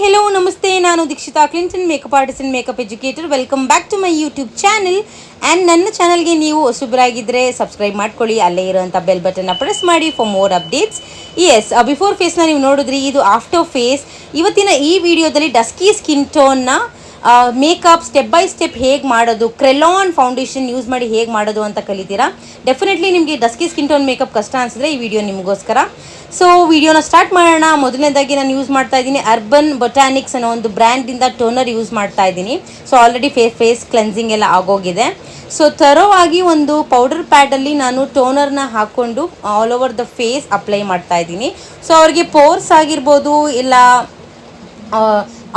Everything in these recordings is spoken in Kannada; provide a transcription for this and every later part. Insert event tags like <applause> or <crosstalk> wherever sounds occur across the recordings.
ಹೆಲೋ ನಮಸ್ತೆ ನಾನು Dikshita Clinton makeup artist and makeup educator welcome back to my YouTube channel and ನನ್ನ ಚಾನಲ್ಗೆ ನೀವು ಹೊಸಬರಾಗಿದ್ದರೆ ಸಬ್ಸ್ಕ್ರೈಬ್ ಮಾಡ್ಕೊಳ್ಳಿ. ಅಲ್ಲೇ ಇರೋಂಥ ಬೆಲ್ ಬಟನ್ನ ಪ್ರೆಸ್ ಮಾಡಿ for more updates yes before ಫೇಸ್ನ ನೀವು ನೋಡಿದ್ರಿ, ಇದು ಆಫ್ಟರ್ ಫೇಸ್ ಇವತ್ತಿನ ಈ ವಿಡಿಯೋದಲ್ಲಿ ಡಸ್ಕಿ ಸ್ಕಿನ್ ಟೋನ್ನ ಮೇಕಪ್ ಸ್ಟೆಪ್ ಬೈ ಸ್ಟೆಪ್ ಹೇಗೆ ಮಾಡೋದು ಕ್ರೆಲಾನ್ ಫೌಂಡೇಶನ್ ಯೂಸ್ ಮಾಡಿ ಹೇಗೆ ಮಾಡೋದು ಅಂತ ಕಲಿತೀರಾ? ಡೆಫಿನೆಟ್ಲಿ ನಿಮಗೆ ಡಸ್ಕಿ ಸ್ಕಿನ್ ಟೋನ್ ಮೇಕಪ್ ಕಷ್ಟ ಅನಿಸಿದ್ರೆ ಈ ವಿಡಿಯೋ ನಿಮಗೋಸ್ಕರ. ಸೊ ವಿಡಿಯೋನ ಸ್ಟಾರ್ಟ್ ಮಾಡೋಣ. ಮೊದಲನೇದಾಗಿ ನಾನು ಯೂಸ್ ಮಾಡ್ತಾ ಇದ್ದೀನಿ ಅರ್ಬನ್ ಬೊಟಾನಿಕ್ಸ್ ಅನ್ನೋ ಒಂದು ಬ್ರ್ಯಾಂಡಿಂದ ಟೋನರ್ ಯೂಸ್ ಮಾಡ್ತಾ ಇದ್ದೀನಿ. ಸೊ ಆಲ್ರೆಡಿ ಫೇ ಫೇಸ್ ಕ್ಲೆನ್ಸಿಂಗ್ ಎಲ್ಲ ಆಗೋಗಿದೆ. ಸೊ ತರೋವಾಗಿ ಒಂದು ಪೌಡರ್ ಪ್ಯಾಡಲ್ಲಿ ನಾನು ಟೋನರ್ನ ಹಾಕ್ಕೊಂಡು all over the face apply ಮಾಡ್ತಾ ಇದ್ದೀನಿ. ಸೊ ಅವ್ರಿಗೆ ಪೋರ್ಸ್ ಆಗಿರ್ಬೋದು, ಇಲ್ಲ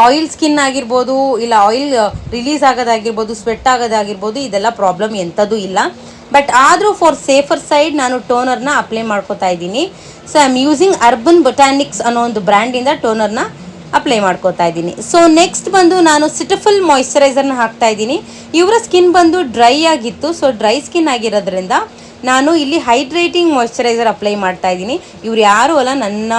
ಆಯಿಲ್ ಸ್ಕಿನ್ ಆಗಿರ್ಬೋದು, ಇಲ್ಲ ಆಯಿಲ್ ರಿಲೀಸ್ ಆಗೋದಾಗಿರ್ಬೋದು, ಸ್ವೆಟ್ ಆಗೋದಾಗಿರ್ಬೋದು, ಇದೆಲ್ಲ ಪ್ರಾಬ್ಲಮ್ ಎಂಥದ್ದು ಇಲ್ಲ. ಬಟ್ ಆದರೂ ಫಾರ್ ಸೇಫರ್ ಸೈಡ್ ನಾನು ಟೋನರ್ನ ಅಪ್ಲೈ ಮಾಡ್ಕೋತಾ ಇದ್ದೀನಿ. So I am using Urban Botanics ಅನ್ನೋ ಒಂದು ಬ್ರ್ಯಾಂಡಿಂದ ಟೋನರ್ನ ಅಪ್ಲೈ ಮಾಡ್ಕೋತಾ ಇದ್ದೀನಿ. ಸೊ ನೆಕ್ಸ್ಟ್ ಬಂದು ನಾನು ಸಿಟಫುಲ್ ಮಾಯ್ಶ್ಚರೈಸರ್ನ ಹಾಕ್ತಾ ಇದ್ದೀನಿ. ಇವರ ಸ್ಕಿನ್ ಬಂದು ಡ್ರೈ ಆಗಿತ್ತು. ಸೊ ಡ್ರೈ ಸ್ಕಿನ್ ಆಗಿರೋದ್ರಿಂದ ನಾನು ಇಲ್ಲಿ ಹೈಡ್ರೇಟಿಂಗ್ ಮಾಯ್ಶ್ಚರೈಸರ್ ಅಪ್ಲೈ ಮಾಡ್ತಾ ಇದ್ದೀನಿ. ಇವ್ರು ಯಾರು ಅಲ್ಲ, ನನ್ನ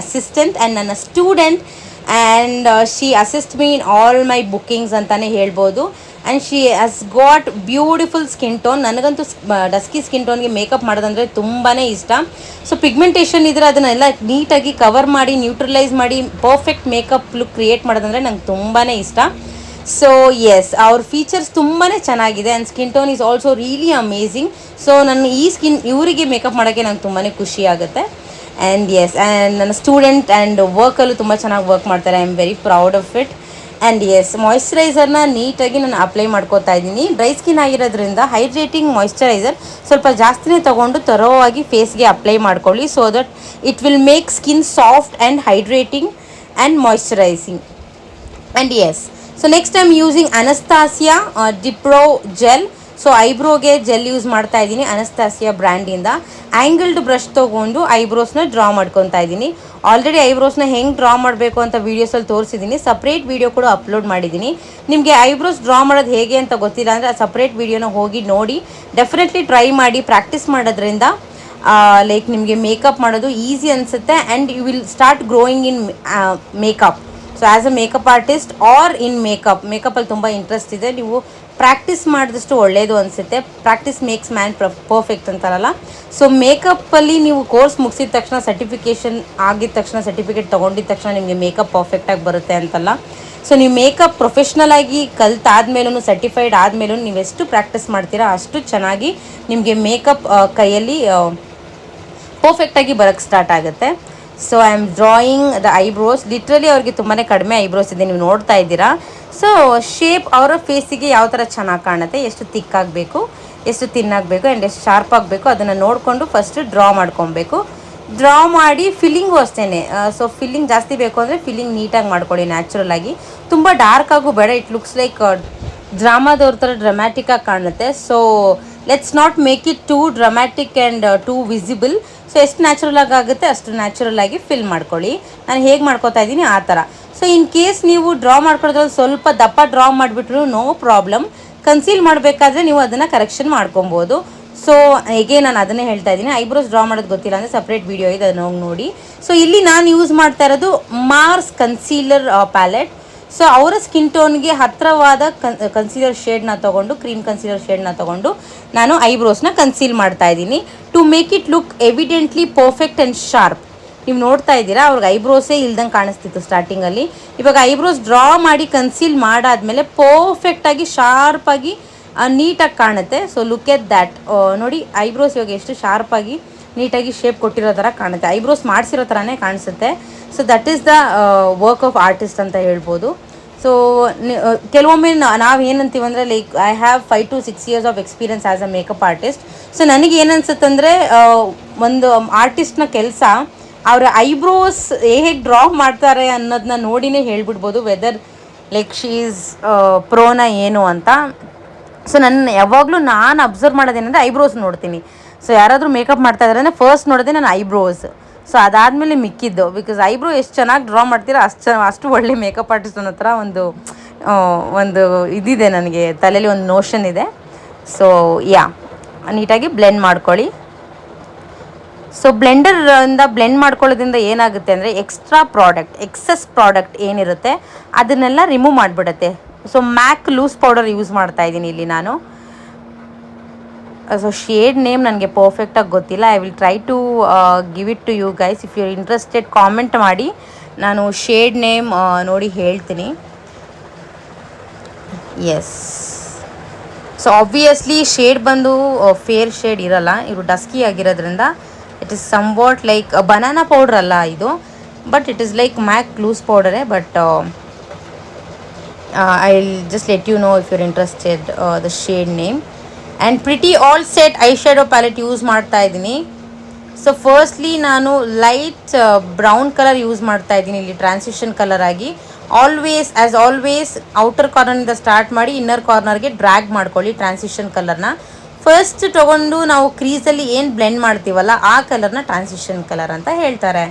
ಅಸಿಸ್ಟೆಂಟ್ ಆ್ಯಂಡ್ ನನ್ನ student and she assist me in all my bookings ಅಂತಲೇ ಹೇಳ್ಬೋದು. And she has got beautiful skin tone ನನಗಂತೂ ಡಸ್ಕಿ ಸ್ಕಿನ್ ಟೋನ್ಗೆ ಮೇಕಪ್ ಮಾಡೋದಂದರೆ ತುಂಬಾ ಇಷ್ಟ. ಸೊ ಪಿಗ್ಮೆಂಟೇಷನ್ ಇದ್ದರೆ ಅದನ್ನೆಲ್ಲ ನೀಟಾಗಿ ಕವರ್ ಮಾಡಿ ನ್ಯೂಟ್ರಲೈಸ್ ಮಾಡಿ ಪರ್ಫೆಕ್ಟ್ ಮೇಕಪ್ ಲುಕ್ ಕ್ರಿಯೇಟ್ ಮಾಡೋದಂದರೆ ನಂಗೆ ತುಂಬಾ ಇಷ್ಟ. ಸೊ ಎಸ್ ಅವ್ರ ಫೀಚರ್ಸ್ ತುಂಬಾ ಚೆನ್ನಾಗಿದೆ. And skin tone is also really amazing so ನನ್ನ ಈ ಸ್ಕಿನ್ ಇವರಿಗೆ ಮೇಕಪ್ ಮಾಡೋಕ್ಕೆ ನಂಗೆ ತುಂಬಾ ಖುಷಿ ಆಗುತ್ತೆ. ಆ್ಯಂಡ್ ಎಸ್ ಆ್ಯಂಡ್ ನನ್ನ ಸ್ಟೂಡೆಂಟ್ ಆ್ಯಂಡ್ ವರ್ಕಲ್ಲೂ ತುಂಬ ಚೆನ್ನಾಗಿ ವರ್ಕ್ ಮಾಡ್ತಾರೆ. I am very proud of it and yes ಮಾಯಿಶ್ಚರೈಸರ್ನ ನೀಟಾಗಿ ನಾನು ಅಪ್ಲೈ ಮಾಡ್ಕೋತಾ ಇದ್ದೀನಿ. ಡ್ರೈ ಸ್ಕಿನ್ ಆಗಿರೋದ್ರಿಂದ ಹೈಡ್ರೇಟಿಂಗ್ ಮಾಯಿಶ್ಚರೈಸರ್ ಸ್ವಲ್ಪ ಜಾಸ್ತಿನೇ ತೊಗೊಂಡು ತರೋವಾಗಿ ಫೇಸ್ಗೆ ಅಪ್ಲೈ ಮಾಡ್ಕೊಳ್ಳಿ so that it will make skin soft and hydrating and moisturising and yes so next time using Anastasia dipbrow gel so ಐಬ್ರೋಗೆ gel use ಮಾಡ್ತಾ ಇದ್ದೀನಿ ಅನಸ್ತಾಸಿಯಾ ಬ್ರ್ಯಾಂಡಿಂದ ಆ್ಯಂಗಲ್ಡ್ ಬ್ರಷ್ ತೊಗೊಂಡು ಐಬ್ರೋಸ್ನ ಡ್ರಾ ಮಾಡ್ಕೊತಾ ಇದ್ದೀನಿ. ಆಲ್ರೆಡಿ ಐಬ್ರೋಸ್ನ ಹೆಂಗೆ ಡ್ರಾ ಮಾಡಬೇಕು ಅಂತ ವೀಡಿಯೋಸಲ್ಲಿ ತೋರಿಸಿದ್ದೀನಿ. ಸಪ್ರೇಟ್ ವೀಡಿಯೋ ಕೂಡ ಅಪ್ಲೋಡ್ ಮಾಡಿದ್ದೀನಿ. ನಿಮಗೆ ಐಬ್ರೋಸ್ ಡ್ರಾ ಮಾಡೋದು ಹೇಗೆ ಅಂತ ಗೊತ್ತಿಲ್ಲ ಅಂದರೆ ಆ ಸಪ್ರೇಟ್ ವೀಡಿಯೋನ ಹೋಗಿ ನೋಡಿ. ಡೆಫಿನೆಟ್ಲಿ ಟ್ರೈ ಮಾಡಿ ಪ್ರಾಕ್ಟೀಸ್ ಮಾಡೋದ್ರಿಂದ ಲೈಕ್ ನಿಮಗೆ ಮೇಕಪ್ ಮಾಡೋದು ಈಸಿ ಅನಿಸುತ್ತೆ and you will start growing in makeup so as a makeup artist are in makeup ಮೇಕಪ್ಪಲ್ಲಿ ತುಂಬ ಇಂಟ್ರೆಸ್ಟ್ ಇದೆ. ನೀವು ಪ್ರಾಕ್ಟೀಸ್ ಮಾಡಿದಷ್ಟು ಒಳ್ಳೆಯದು ಅನಿಸುತ್ತೆ. ಪ್ರಾಕ್ಟೀಸ್ ಮೇಕ್ಸ್ ಮ್ಯಾನ್ ಪರ್ಫೆಕ್ಟ್ ಅಂತಾರಲ್ಲ. ಸೊ ಮೇಕಪ್ಪಲ್ಲಿ ನೀವು ಕೋರ್ಸ್ ಮುಗಿಸಿದ ತಕ್ಷಣ, ಸರ್ಟಿಫಿಕೇಷನ್ ಆಗಿದ ತಕ್ಷಣ, ಸರ್ಟಿಫಿಕೇಟ್ ತೊಗೊಂಡಿದ ತಕ್ಷಣ ನಿಮಗೆ ಮೇಕಪ್ ಪರ್ಫೆಕ್ಟಾಗಿ ಬರುತ್ತೆ ಅಂತಲ್ಲ. ಸೊ ನೀವು ಮೇಕಪ್ ಪ್ರೊಫೆಷ್ನಲ್ ಆಗಿ ಕಲ್ತಾದ್ಮೇಲೂ ಸರ್ಟಿಫೈಡ್ ಆದಮೇಲೂ ನೀವು ಎಷ್ಟು ಪ್ರಾಕ್ಟೀಸ್ ಮಾಡ್ತೀರಾ ಅಷ್ಟು ಚೆನ್ನಾಗಿ ನಿಮಗೆ ಮೇಕಪ್ ಕೈಯಲ್ಲಿ ಪರ್ಫೆಕ್ಟಾಗಿ ಬರೋಕ್ಕೆ ಸ್ಟಾರ್ಟ್ ಆಗುತ್ತೆ. So I am drawing the eyebrows literally ಅವ್ರಿಗೆ ತುಂಬಾ ಕಡಿಮೆ ಐಬ್ರೋಸ್ ಇದೆ. ನೀವು ನೋಡ್ತಾ ಇದ್ದೀರಾ? ಸೊ ಶೇಪ್ ಅವರ ಫೇಸಿಗೆ ಯಾವ ಥರ ಚೆನ್ನಾಗಿ ಕಾಣುತ್ತೆ? ಎಷ್ಟು ತಿಕ್ಕಾಗಬೇಕು ಎಷ್ಟು ತಿನ್ನಾಗಬೇಕು ಆ್ಯಂಡ್ ಎಷ್ಟು ಶಾರ್ಪ್ ಆಗಬೇಕು? ಅದನ್ನು ನೋಡಿಕೊಂಡು ಫಸ್ಟ್ ಡ್ರಾ ಮಾಡ್ಕೊಬೇಕು. ಡ್ರಾ ಮಾಡಿ ಫಿಲ್ಲಿಂಗು ಅಷ್ಟೇ ಸೊ ಫಿಲ್ಲಿಂಗ್ ಜಾಸ್ತಿ ಬೇಕು ಅಂದರೆ ಫಿಲ್ಲಿಂಗ್ ನೀಟಾಗಿ ಮಾಡ್ಕೊಳ್ಳಿ ನ್ಯಾಚುರಲ್ ಆಗಿ. ತುಂಬ ಡಾರ್ಕ್ ಆಗು ಬೇಡ. ಇಟ್ ಲುಕ್ಸ್ ಲೈಕ್ ಡ್ರಾಮಾದವ್ರ ಥರ ಡ್ರಮ್ಯಾಟಿಕ್ಕಾಗಿ ಕಾಣುತ್ತೆ. So let's not make it too dramatic and too visible so ಎಷ್ಟು ನ್ಯಾಚುರಲ್ ಆಗಿ ಆಗುತ್ತೆ, ಅಷ್ಟು ನ್ಯಾಚುರಲ್ ಆಗಿ ಫಿಲ್ ಮಾಡ್ಕೊಳ್ಳಿ. ನಾನು ಹೇಗೆ ಮಾಡ್ಕೋತಾ ಇದ್ದೀನಿ, ಆ ಥರ. ಸೊ ಇನ್ ಕೇಸ್ ನೀವು ಡ್ರಾ ಮಾಡ್ಕೊಳ್ಳೋದ್ರಲ್ಲಿ ಸ್ವಲ್ಪ ದಪ್ಪ ಡ್ರಾ ಮಾಡಿಬಿಟ್ರು ನೋ ಪ್ರಾಬ್ಲಮ್ ಕನ್ಸೀಲ್ ಮಾಡಬೇಕಾದ್ರೆ ನೀವು ಅದನ್ನು ಕರೆಕ್ಷನ್ ಮಾಡ್ಕೊಬೋದು. ಸೊ ಹೇಗೆ ನಾನು ಅದನ್ನೇ ಹೇಳ್ತಾ ಇದ್ದೀನಿ. ಐಬ್ರೋಸ್ ಡ್ರಾ ಮಾಡೋದು ಗೊತ್ತಿಲ್ಲ ಅಂದರೆ ಸಪ್ರೇಟ್ ವೀಡಿಯೋ ಇದೆ, ಅದನ್ನ ಹೋಗಿ ನೋಡಿ. ಸೊ ಇಲ್ಲಿ ನಾನು ಯೂಸ್ ಮಾಡ್ತಾ ಇರೋದು ಮಾರ್ಸ್ ಕನ್ಸೀಲರ್ ಪ್ಯಾಲೆಟ್ ಸೊ ಅವರ ಸ್ಕಿನ್ ಟೋನ್ಗೆ ಹತ್ತಿರವಾದ ಕನ್ ಕನ್ಸೀಲರ್ ಶೇಡ್ನ ತೊಗೊಂಡು ಕ್ರೀಮ್ ಕನ್ಸೀಲರ್ ಶೇಡ್ನ ತೊಗೊಂಡು ನಾನು ಐಬ್ರೋಸ್ನ ಕನ್ಸೀಲ್ ಮಾಡ್ತಾ ಇದ್ದೀನಿ. To make it look evidently perfect and sharp ನೀವು ನೋಡ್ತಾ ಇದ್ದೀರಾ, ಅವ್ರಿಗೆ ಐಬ್ರೋಸೇ ಇಲ್ದಂಗೆ ಕಾಣಿಸ್ತಿತ್ತು ಸ್ಟಾರ್ಟಿಂಗಲ್ಲಿ ಇವಾಗ ಐಬ್ರೋಸ್ ಡ್ರಾ ಮಾಡಿ ಕನ್ಸೀಲ್ ಮಾಡಾದಮೇಲೆ ಪರ್ಫೆಕ್ಟಾಗಿ ಶಾರ್ಪಾಗಿ ನೀಟಾಗಿ ಕಾಣುತ್ತೆ. ಸೊ ಲುಕ್ ಎಟ್ ದ್ಯಾಟ್ ನೋಡಿ ಐಬ್ರೋಸ್ ಇವಾಗ ಎಷ್ಟು ಶಾರ್ಪಾಗಿ ನೀಟಾಗಿ ಶೇಪ್ ಕೊಟ್ಟಿರೋ ಥರ ಕಾಣುತ್ತೆ. ಐಬ್ರೋಸ್ ಮಾಡಿಸಿರೋ ಥರನೇ ಕಾಣಿಸುತ್ತೆ. So that is the work of artist ಅಂತ ಹೇಳ್ಬೋದು. ಸೊ ಕೆಲವೊಮ್ಮೆ ನಾವು ಏನಂತೀವಿ ಅಂದರೆ like I have five to six years of experience as a makeup artist so ನನಗೆ ಏನನ್ಸುತ್ತಂದರೆ ಒಂದು ಆರ್ಟಿಸ್ಟ್ನ ಕೆಲಸ, ಅವರ ಐಬ್ರೋಸ್ ಹೇಗೆ ಡ್ರಾ ಮಾಡ್ತಾರೆ ಅನ್ನೋದನ್ನ ನೋಡಿನೇ ಹೇಳ್ಬಿಡ್ಬೋದು ವೆದರ್ ಲೈಕ್ ಶೀಸ್ ಪ್ರೋನ ಏನು ಅಂತ. ಸೊ ನನ್ನ ಯಾವಾಗಲೂ ನಾನು ಅಬ್ಸರ್ವ್ ಮಾಡೋದೇನೆಂದರೆ ಐಬ್ರೋಸ್ ನೋಡ್ತೀನಿ. ಸೊ ಯಾರಾದರೂ ಮೇಕಪ್ ಮಾಡ್ತಾ ಇದ್ದಾರೆ ಅಂದರೆ ಫಸ್ಟ್ ನೋಡೋದೇ ನಾನು ಐಬ್ರೋಸ್ ಸೊ ಅದಾದಮೇಲೆ ಮಿಕ್ಕಿದ್ದು. ಬಿಕಾಸ್ ಐಬ್ರೋ ಎಷ್ಟು ಚೆನ್ನಾಗಿ ಡ್ರಾ ಮಾಡ್ತೀರಾ, ಅಷ್ಟು ಅಷ್ಟು ಒಳ್ಳೆ ಮೇಕಪ್ ಆರ್ಟಿಸ್ಟ್ ಅನ್ನೋ ಥರ ಒಂದು ಒಂದು ಇದಿದೆ ನನಗೆ. ತಲೆಯಲ್ಲಿ ಒಂದು ನೋಷನ್ ಇದೆ. ಸೊ ಯಾ ನೀಟಾಗಿ ಬ್ಲೆಂಡ್ ಮಾಡ್ಕೊಳ್ಳಿ. ಸೊ ಬ್ಲೆಂಡರಿಂದ ಬ್ಲೆಂಡ್ ಮಾಡ್ಕೊಳ್ಳೋದ್ರಿಂದ ಏನಾಗುತ್ತೆ ಅಂದರೆ ಎಕ್ಸ್ಟ್ರಾ ಪ್ರಾಡಕ್ಟ್ ಎಕ್ಸಸ್ ಪ್ರಾಡಕ್ಟ್ ಏನಿರುತ್ತೆ, ಅದನ್ನೆಲ್ಲ remove ಮಾಡಿಬಿಡತ್ತೆ. So MAC loose powder use ಮಾಡ್ತಾ ಇದ್ದೀನಿ ಇಲ್ಲಿ ನಾನು. ಸೊ ಶೇಡ್ ನೇಮ್ ನನಗೆ ಪರ್ಫೆಕ್ಟಾಗಿ ಗೊತ್ತಿಲ್ಲ. I will try to give it to you guys if you interested comment ಮಾಡಿ. ನಾನು ಶೇಡ್ ನೇಮ್ ನೋಡಿ ಹೇಳ್ತೀನಿ. ಎಸ್ ಸೊ ಆಬ್ವಿಯಸ್ಲಿ ಶೇಡ್ ಬಂದು ಫೇರ್ ಶೇಡ್ ಇರಲ್ಲ. ಇವರು ಡಸ್ಕಿ ಆಗಿರೋದ್ರಿಂದ it is somewhat like banana powder ಅಲ್ಲ ಇದು. But it is like MAC loose ಪೌಡರೇ but I will just let you know if you're interested the shade name and pretty all set eye shadow palette use ಮಾಡ್ತಾ ಇದ್ದೀನಿ. ಸೊ ಫಸ್ಟ್ಲಿ ನಾನು ಲೈಟ್ ಬ್ರೌನ್ ಕಲರ್ ಯೂಸ್ ಮಾಡ್ತಾ ಇದ್ದೀನಿ ಇಲ್ಲಿ ಟ್ರಾನ್ಸಿಷನ್ ಕಲರ್ ಆಗಿ. ಆಲ್ವೇಸ್ ಆ್ಯಸ್ ಆಲ್ವೇಸ್ ಔಟರ್ ಕಾರ್ನರ್ನಿಂದ ಸ್ಟಾರ್ಟ್ ಮಾಡಿ ಇನ್ನರ್ ಕಾರ್ನರ್ಗೆ ಡ್ರ್ಯಾಗ್ ಮಾಡ್ಕೊಳ್ಳಿ ಟ್ರಾನ್ಸಿಷನ್ ಕಲರ್ನ ಫಸ್ಟ್ ತೊಗೊಂಡು ನಾವು ಕ್ರೀಸಲ್ಲಿ ಏನು ಬ್ಲೆಂಡ್ ಮಾಡ್ತೀವಲ್ಲ ಆ ಕಲರ್ನ ಟ್ರಾನ್ಸಿಷನ್ ಕಲರ್ ಅಂತ ಹೇಳ್ತಾರೆ.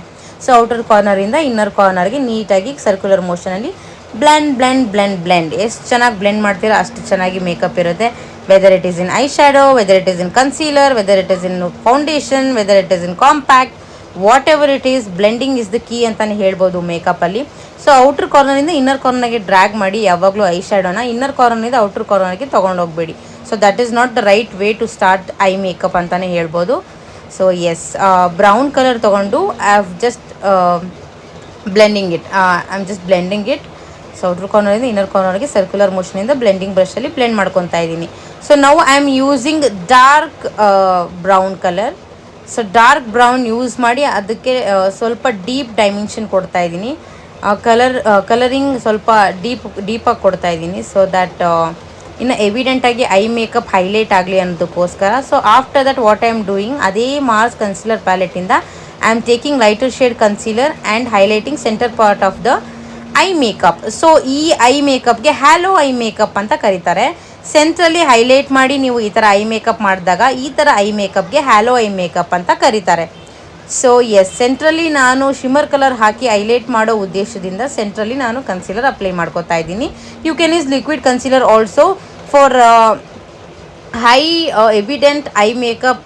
ಸೊ ಔಟರ್ ಕಾರ್ನರಿಂದ ಇನ್ನರ್ ಕಾರ್ನರ್ಗೆ ನೀಟಾಗಿ ಸರ್ಕ್ಯುಲರ್ ಮೋಷನಲ್ಲಿ ಬ್ಲೆಂಡ್ ಬ್ಲೆಂಡ್ ಬ್ಲೆಂಡ್ ಬ್ಲೆಂಡ್ ಎಷ್ಟು ಚೆನ್ನಾಗಿ ಬ್ಲೆಂಡ್ ಮಾಡ್ತೀರೋ ಅಷ್ಟು ಚೆನ್ನಾಗಿ ಮೇಕಪ್ ಇರುತ್ತೆ. It is in eye shadow whether it is in concealer whether it is in foundation whether it is in compact whatever it is blending is the key ಅಂತಲೇ ಹೇಳ್ಬೋದು ಮೇಕಪ್ಪಲ್ಲಿ ಸೊ ಔಟ್ರ್ ಕಾರ್ನರಿಂದ ಇನ್ನರ್ ಕಾರ್ನರ್ಗೆ ಡ್ರ್ಯಾಗ್ ಮಾಡಿ ಯಾವಾಗಲೂ ಐ ಶ್ಯಾಡೋನ ಇನ್ನರ್ ಕಾರ್ನರಿಂದ ಔಟ್ರ್ ಕಾರ್ನರ್ಗೆ ತೊಗೊಂಡೋಗ್ಬೇಡಿ so that is not the right way to start eye makeup ಅಂತಲೇ ಹೇಳ್ಬೋದು. ಸೊ ಎಸ್ ಬ್ರೌನ್ ಕಲರ್ ತೊಗೊಂಡು I have just blending it I am just blending it so outer ಕಾರ್ನರಿಂದ inner ಕಾರ್ನರ್ಗೆ ಸರ್ಕ್ಯುಲರ್ ಮೋಷನಿಂದ ಬ್ಲೆಂಡಿಂಗ್ ಬ್ರಷಲ್ಲಿ ಬ್ಲೆಂಡ್ ಮಾಡ್ಕೊತಾ ಇದ್ದೀನಿ. ಸೊ ನಾವು I am using dark brown colour so dark brown use ಮಾಡಿ ಅದಕ್ಕೆ ಸ್ವಲ್ಪ ಡೀಪ್ ಡೈಮೆನ್ಷನ್ ಕೊಡ್ತಾ ಇದ್ದೀನಿ. ಕಲರ್ ಕಲರಿಂಗ್ ಸ್ವಲ್ಪ ಡೀಪ್ ಡೀಪಾಗಿ ಕೊಡ್ತಾ ಇದ್ದೀನಿ. ಸೊ ದ್ಯಾಟ್ ಇನ್ನು ಎವಿಡೆಂಟಾಗಿ ಐ ಮೇಕಪ್ ಹೈಲೈಟ್ ಆಗಲಿ ಅನ್ನೋದಕ್ಕೋಸ್ಕರ. So after that what I am doing ಅದೇ Mars concealer ಪ್ಯಾಲೆಟಿಂದ I am taking lighter shade concealer and highlighting centre part of the eye makeup so ಈ ಐ ಮೇಕಪ್ಗೆ ಹ್ಯಾಲೋ ಐ ಮೇಕಪ್ ಅಂತ ಕರೀತಾರೆ. ಸೆಂಟ್ರಲ್ಲಿ ಹೈಲೈಟ್ ಮಾಡಿ ನೀವು ಈ ಥರ ಐ ಮೇಕಪ್ ಮಾಡಿದಾಗ ಈ ಥರ ಐ ಮೇಕಪ್ಗೆ ಹ್ಯಾಲೋ ಐ ಮೇಕಪ್ ಅಂತ ಕರೀತಾರೆ. ಸೊ ಎಸ್ ಸೆಂಟ್ರಲ್ಲಿ ನಾನು ಶಿಮರ್ ಕಲರ್ ಹಾಕಿ ಹೈಲೈಟ್ ಮಾಡೋ ಉದ್ದೇಶದಿಂದ ಸೆಂಟ್ರಲ್ಲಿ ನಾನು ಕನ್ಸೀಲರ್ ಅಪ್ಲೈ ಮಾಡ್ಕೊತಾ ಇದ್ದೀನಿ. You can is liquid concealer also for high evident eye makeup